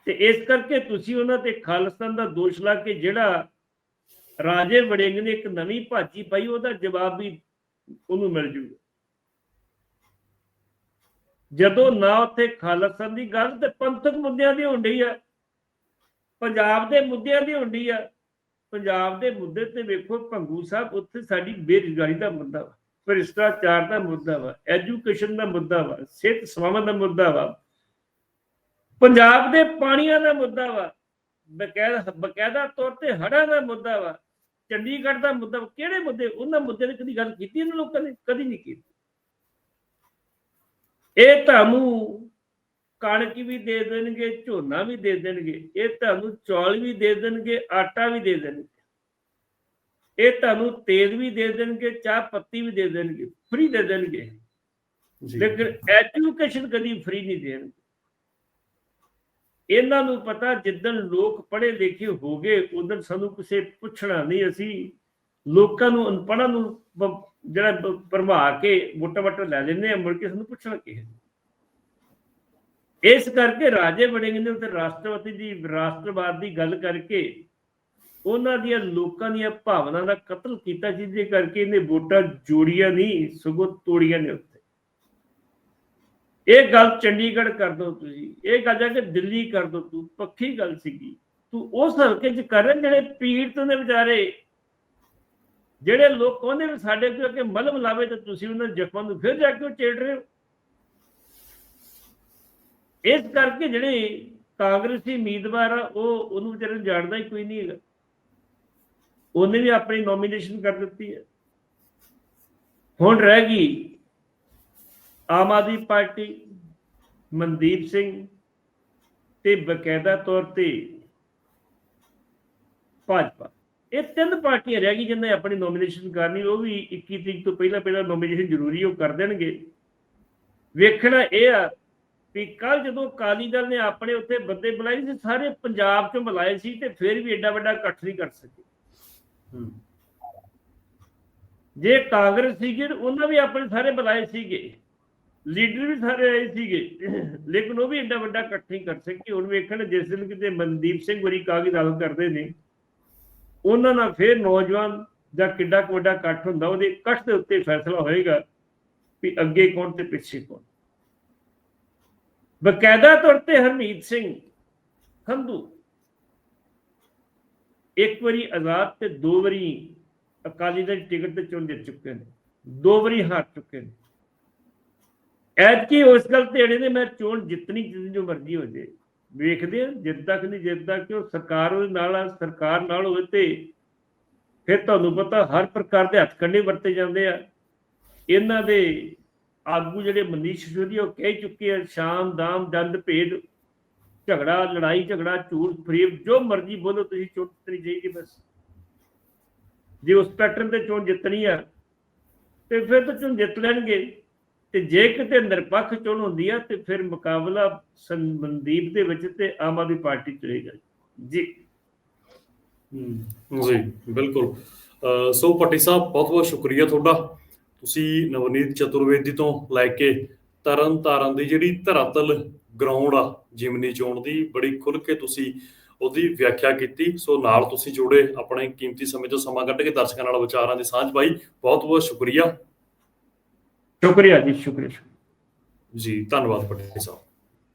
ਤੇ ਇਸ ਕਰਕੇ ਤੁਸੀਂ ਉਹਨਾਂ ਤੇ ਖਾਲਿਸਤਾਨ ਦਾ ਦੋਸ਼ ਲਾ ਕੇ ਜਿਹੜਾ ਰਾਜੇ ਵੜਿੰਗ ਨੇ ਇੱਕ ਨਵੀਂ ਭਾਜੀ ਪਾਈ, ਉਹਦਾ ਜਵਾਬ ਵੀ ਉਹਨੂੰ ਮਿਲ ਜੂਗਾ। ਜਦੋਂ ਨਾ ਉੱਥੇ ਖਾਲਿਸਤਾਨ ਦੀ ਗੱਲ ਤੇ ਪੰਥਕ ਮੁੱਦਿਆਂ ਦੀ ਹੁੰਦੀ ਆ, ਪੰਜਾਬ ਦੇ ਮੁੱਦਿਆਂ ਦੀ ਹੁੰਦੀ ਆ, ਪੰਜਾਬ ਦੇ ਮੁੱਦੇ ਤੇ ਵੇਖੋ ਭੰਗੂ ਸਾਹਿਬ ਉੱਥੇ ਸਾਡੀ ਬੇਰੁਜ਼ਗਾਰੀ ਦਾ ਮੁੱਦਾ ਵਾ। ਭ੍ਰਿਸ਼ਟਾਚਾਰ ਦਾ ਮੁੱਦਾ ਵਾ ਐਜੂਕੇਸ਼ਨ ਦਾ ਮੁੱਦਾ ਵਾ, ਸਿਹਤ ਸੇਵਾਵਾਂ ਦਾ ਮੁੱਦਾ ਵਾ, ਪੰਜਾਬ ਦੇ ਪਾਣੀਆਂ ਦਾ ਮੁੱਦਾ ਵਾ, ਬਕਾਇਦਾ ਬਕਾਇਦਾ ਤੌਰ ਤੇ ਹੜਾਂ ਦਾ ਮੁੱਦਾ ਵਾ, ਚੰਡੀਗੜ੍ਹ ਦਾ ਮੁੱਦਾ ਵਾ। ਕਿਹੜੇ ਮੁੱਦੇ, ਉਹਨਾਂ ਮੁੱਦਿਆਂ ਦੀ ਕਦੀ ਗੱਲ ਕੀਤੀ ਇਹਨਾਂ ਲੋਕਾਂ ਨੇ ਕਦੀ ਨਹੀਂ ਕੀਤੀ ਇਹ ਤੁਹਾਨੂੰ ਕਣਕ ਵੀ ਦੇ ਦੇਣਗੇ, ਝੋਨਾ ਵੀ ਦੇ ਦੇਣਗੇ, ਇਹ ਤੁਹਾਨੂੰ ਚੌਲ ਵੀ ਦੇ ਦੇਣਗੇ, ਆਟਾ ਵੀ ਦੇ ਦੇਣਗੇ ਇਹ ਤੁਹਾਨੂੰ ਤੇਲ ਵੀ ਦੇ ਦੇਣਗੇ ਚਾਹ ਪੱਤੀ ਵੀ ਦੇ ਦੇਣਗੇ ਫ੍ਰੀ ਦੇ ਦੇਣਗੇ। ਲੇਕਿਨ ਐਜੂਕੇਸ਼ਨ ਕਦੀ ਫ੍ਰੀ ਨਹੀਂ ਦੇਣਗੇ। ਇਹਨਾਂ ਨੂੰ ਪਤਾ ਜਿੱਦਣ ਲੋਕ ਪੜ੍ਹੇ ਲਿਖੇ ਹੋ ਗਏ ਉਦੋਂ ਸਾਨੂੰ ਕਿਸੇ ਪੁੱਛਣਾ ਨਹੀਂ ਅਸੀਂ। ਲੋਕਾਂ ਨੂੰ ਅਨਪੜ੍ਹਾਂ ਨੂੰ ਜਿਹੜਾ ਭਰਮਾ ਕੇ ਵੋਟਾਂ ਵਟਾਂ ਲੈ ਲੈਂਦੇ ਆ ਮੁੜ ਕੇ ਸਾਨੂੰ ਪੁੱਛਣਾ ਕੀ ਹੈ? ਇਸ ਕਰਕੇ ਰਾਜੇ ਵੜਿੰਗ ਨੇ ਉੱਤੇ ਰਾਸ਼ਟਰਪਤੀ ਦੀ ਰਾਸ਼ਟਰਵਾਦ ਦੀ ਗੱਲ ਕਰਕੇ ਉਹਨਾਂ ਦੀਆਂ ਲੋਕਾਂ ਦੀਆਂ ਭਾਵਨਾ ਦਾ ਕਤਲ ਕੀਤਾ, ਜਿਹਦੇ ਕਰਕੇ ਇਹਨੇ ਵੋਟਾਂ ਜੋੜੀਆਂ ਨਹੀਂ, ਸਗੋਂ ਤੋੜੀਆਂ ਨੇ ਉੱਤੇ ਇਹ ਗੱਲ ਚੰਡੀਗੜ੍ਹ ਕਰ ਦੋ ਤੁਸੀਂ। ਇਹ ਗੱਲ ਜਾ ਕੇ ਦਿੱਲੀ ਕਰ ਦੋ ਤੂੰ। ਪੱਕੀ ਗੱਲ ਸੀਗੀ। ਤੂੰ ਉਸ ਹਲਕੇ 'ਚ ਕਰ ਜਿਹੜੇ ਪੀੜਤ ਨੇ ਵਿਚਾਰੇ। ਜਿਹੜੇ ਲੋਕ ਕਹਿੰਦੇ ਵੀ ਸਾਡੇ ਕੋਲ ਕਿ ਮਲਮ ਲਾਵੇ ਤੇ ਤੁਸੀਂ ਉਹਨਾਂ ਜ਼ਖਮਾਂ ਨੂੰ ਫਿਰ ਜਾ ਕੇ ਉਹ ਚੇੜ ਰਹੇ ਹੋ। ਇਸ ਕਰਕੇ ਜਿਹੜੇ ਕਾਂਗਰਸੀ ਉਮੀਦਵਾਰ ਆ, ਉਹ ਉਹਨੂੰ ਵਿਚਾਰੇ ਨੂੰ ਜਾਣਦਾ ਹੀ ਕੋਈ ਨਹੀਂ ਹੈਗਾ। ਉਹਨੇ ਵੀ ਆਪਣੀ ਨੋਮੀਨੇਸ਼ਨ ਕਰ ਦਿੱਤੀ ਹੈ। ਹੁਣ ਰਹਿ ਗਈ ਆਮ ਆਦਮੀ ਪਾਰਟੀ ਮਨਦੀਪ ਸਿੰਘ ਤੇ ਬਕਾਇਦਾ ਤੌਰ ਤੇ ਭਾਜਪਾ। ਇਹ ਤਿੰਨ ਪਾਰਟੀਆਂ ਰਹਿ ਗਈ ਜਿਨ੍ਹਾਂ ਆਪਣੀ ਨੋਮੀਨੇਸ਼ਨ ਕਰਨੀ, ਉਹ ਵੀ 21 ਤਰੀਕ ਤੋਂ ਪਹਿਲਾਂ ਪਹਿਲਾਂ ਨੋਮੀਨੇਸ਼ਨ ਜ਼ਰੂਰੀ ਉਹ ਕਰ ਦੇਣਗੇ। ਵੇਖਣਾ ਇਹ ਆ ਵੀ ਕੱਲ ਜਦੋਂ ਅਕਾਲੀ ਦਲ ਨੇ ਆਪਣੇ ਉੱਤੇ ਬੰਦੇ ਬੁਲਾਏ ਸੀ, ਸਾਰੇ ਪੰਜਾਬ ਚੋਂ ਬੁਲਾਏ ਸੀ ਤੇ ਫਿਰ ਵੀ ਐਡਾ ਵੱਡਾ ਇਕੱਠ ਨਹੀਂ ਕਰ ਸਕੇ। ਜੇ ਕਾਂਗਰਸ ਸੀਗੇ ਉਹਨਾਂ ਵੀ ਆਪਣੇ ਸਾਰੇ ਬੁਲਾਏ ਸੀਗੇ। ਲੀਡਰ ਵੀ ਸਾਰੇ ਆਏ ਸੀਗੇ। ਲੇਕਿਨ ਉਹ ਵੀ ਐਡਾ ਵੱਡਾ ਇਕੱਠ ਨਹੀਂ ਕਰ ਸਕੇ। ਹੁਣ ਵੇਖਣ ਜਿਸ ਦਿਨ ਕਿਤੇ ਮਨਦੀਪ ਸਿੰਘ ਵਰੀ ਕਾਗਜ਼ ਦਾਖਲ ਕਰਦੇ ਨੇ, ਉਹਨਾਂ ਨਾਲ ਫਿਰ ਨੌਜਵਾਨ ਜਾਂ ਕਿੱਡਾ ਕੁ ਵੱਡਾ ਇਕੱਠ ਹੁੰਦਾ, ਉਹਦੇ ਇਕੱਠ ਦੇ ਉੱਤੇ ਫੈਸਲਾ ਹੋਏਗਾ ਵੀ ਅੱਗੇ ਕੌਣ ਤੇ ਪਿੱਛੇ ਕੌਣ। ਬਕਾਇਦਾ ਤੌਰ ਤੇ ਹਰਮੀਤ ਸਿੰਘ ਖੰਦੂ ਇੱਕ ਵਾਰੀ ਆਜ਼ਾਦ ਤੇ ਦੋ ਵਾਰੀ ਅਕਾਲੀ ਦਲ ਟਿਕਟ ਤੇ ਚੁਣ ਜਿੱਤ ਚੁੱਕੇ ਨੇ, ਦੋ ਵਾਰੀ ਹਾਰ ਚੁੱਕੇ ਨੇ। ਐਤਕੀ ਉਸ ਗੱਲ ਤੇ ਅੜੇ ਨੇ ਮੈਂ ਚੋਣ ਜਿੱਤਣੀ ਜਿੰਨੀ ਜੋ ਮਰਜ਼ੀ ਹੋ ਜੇ, ਵੇਖਦੇ ਆ ਜਿੱਦਾਂ ਕਿ ਨਹੀਂ ਜਿੱਦਾਂ ਕਿ ਉਹ ਸਰਕਾਰ ਉਹਦੇ ਨਾਲ ਆ, ਸਰਕਾਰ ਨਾਲ ਹੋਵੇ ਤੇ ਫਿਰ ਤੁਹਾਨੂੰ ਪਤਾ ਹਰ ਪ੍ਰਕਾਰ ਦੇ ਹੱਥ ਕੰਡੇ ਵਰਤੇ ਜਾਂਦੇ ਆ। ਇਹਨਾਂ ਦੇ ਆਗੂ ਜਿਹੜੇ ਮਨੀਸ਼ ਸਿਸੋਦੀਆ, ਉਹ ਕਹਿ ਚੁੱਕੇ ਆ, ਸ਼ਾਮ, ਦਾਮ, ਦੰਦ, ਭੇਦ ਝਗੜਾ, ਲੜਾਈ, ਝਗੜਾ, ਝੂਠ, ਫਰੇਬ, ਜੋ ਮਰਜ਼ੀ ਬੋਲੋ, ਤੁਸੀਂ ਚੋਣ ਜਿੱਤਣੀ ਚਾਹੀਦੀ ਬਸ। ਜੇ ਉਸ ਪੈਟਰਨ ਤੇ ਚੋਣ ਜਿੱਤਣੀ ਆ, ਤੇ ਫਿਰ ਤਾਂ ਚੋਣ ਜਿੱਤ ਲੈਣਗੇ। ਤੇ ਜੇ ਕਿਤੇ ਨਿਰਪੱਖ ਚੋਣ ਹੁੰਦੀ ਆ, ਤੇ ਫਿਰ ਮੁਕਾਬਲਾ ਸੰ- ਦੇ ਵਿੱਚ ਤੇ ਆਮ ਆਦਮੀ ਪਾਰਟੀ ਚ ਰਹੇਗਾ। ਜੀ। ਜੀ, ਬਿਲਕੁਲ। ਸੋ ਪੱਟੀ ਸਾਹਿਬ, ਬਹੁਤ ਬਹੁਤ ਸ਼ੁਕਰੀਆ ਤੁਹਾਡਾ। ਤੁਸੀਂ ਨਵਨੀਤ ਚਤੁਰਵੇਦੀ ਤੋਂ ਲੈ ਕੇ ਤਰਨ ਤਾਰਨ ਦੀ ਜਿਹੜੀ ਧਰਾਤਲ ਗਰਾਊਂਡ ਆ ਜਿਮਨੀ ਚੋਣ ਦੀ ਬੜੀ ਖੁੱਲ ਕੇ ਤੁਸੀਂ ਉਹਦੀ ਵਿਆਖਿਆ ਕੀਤੀ। ਸੋ ਨਾਲ ਤੁਸੀਂ ਜੁੜੇ ਆਪਣੇ ਕੀਮਤੀ ਸਮੇਂ ਤੋਂ ਸਮਾਂ ਕੱਢ ਕੇ ਦਰਸ਼ਕਾਂ ਨਾਲ ਵਿਚਾਰਾਂ ਦੀ ਸਾਂਝ ਪਾਈ। ਬਹੁਤ ਬਹੁਤ ਸ਼ੁਕਰੀਆ। ਸ਼ੁਕਰੀਆ ਜੀ ਸ਼ੁਕਰੀਆ ਜੀ ਧੰਨਵਾਦ ਪੱਟੀ ਸਾਹਿਬ।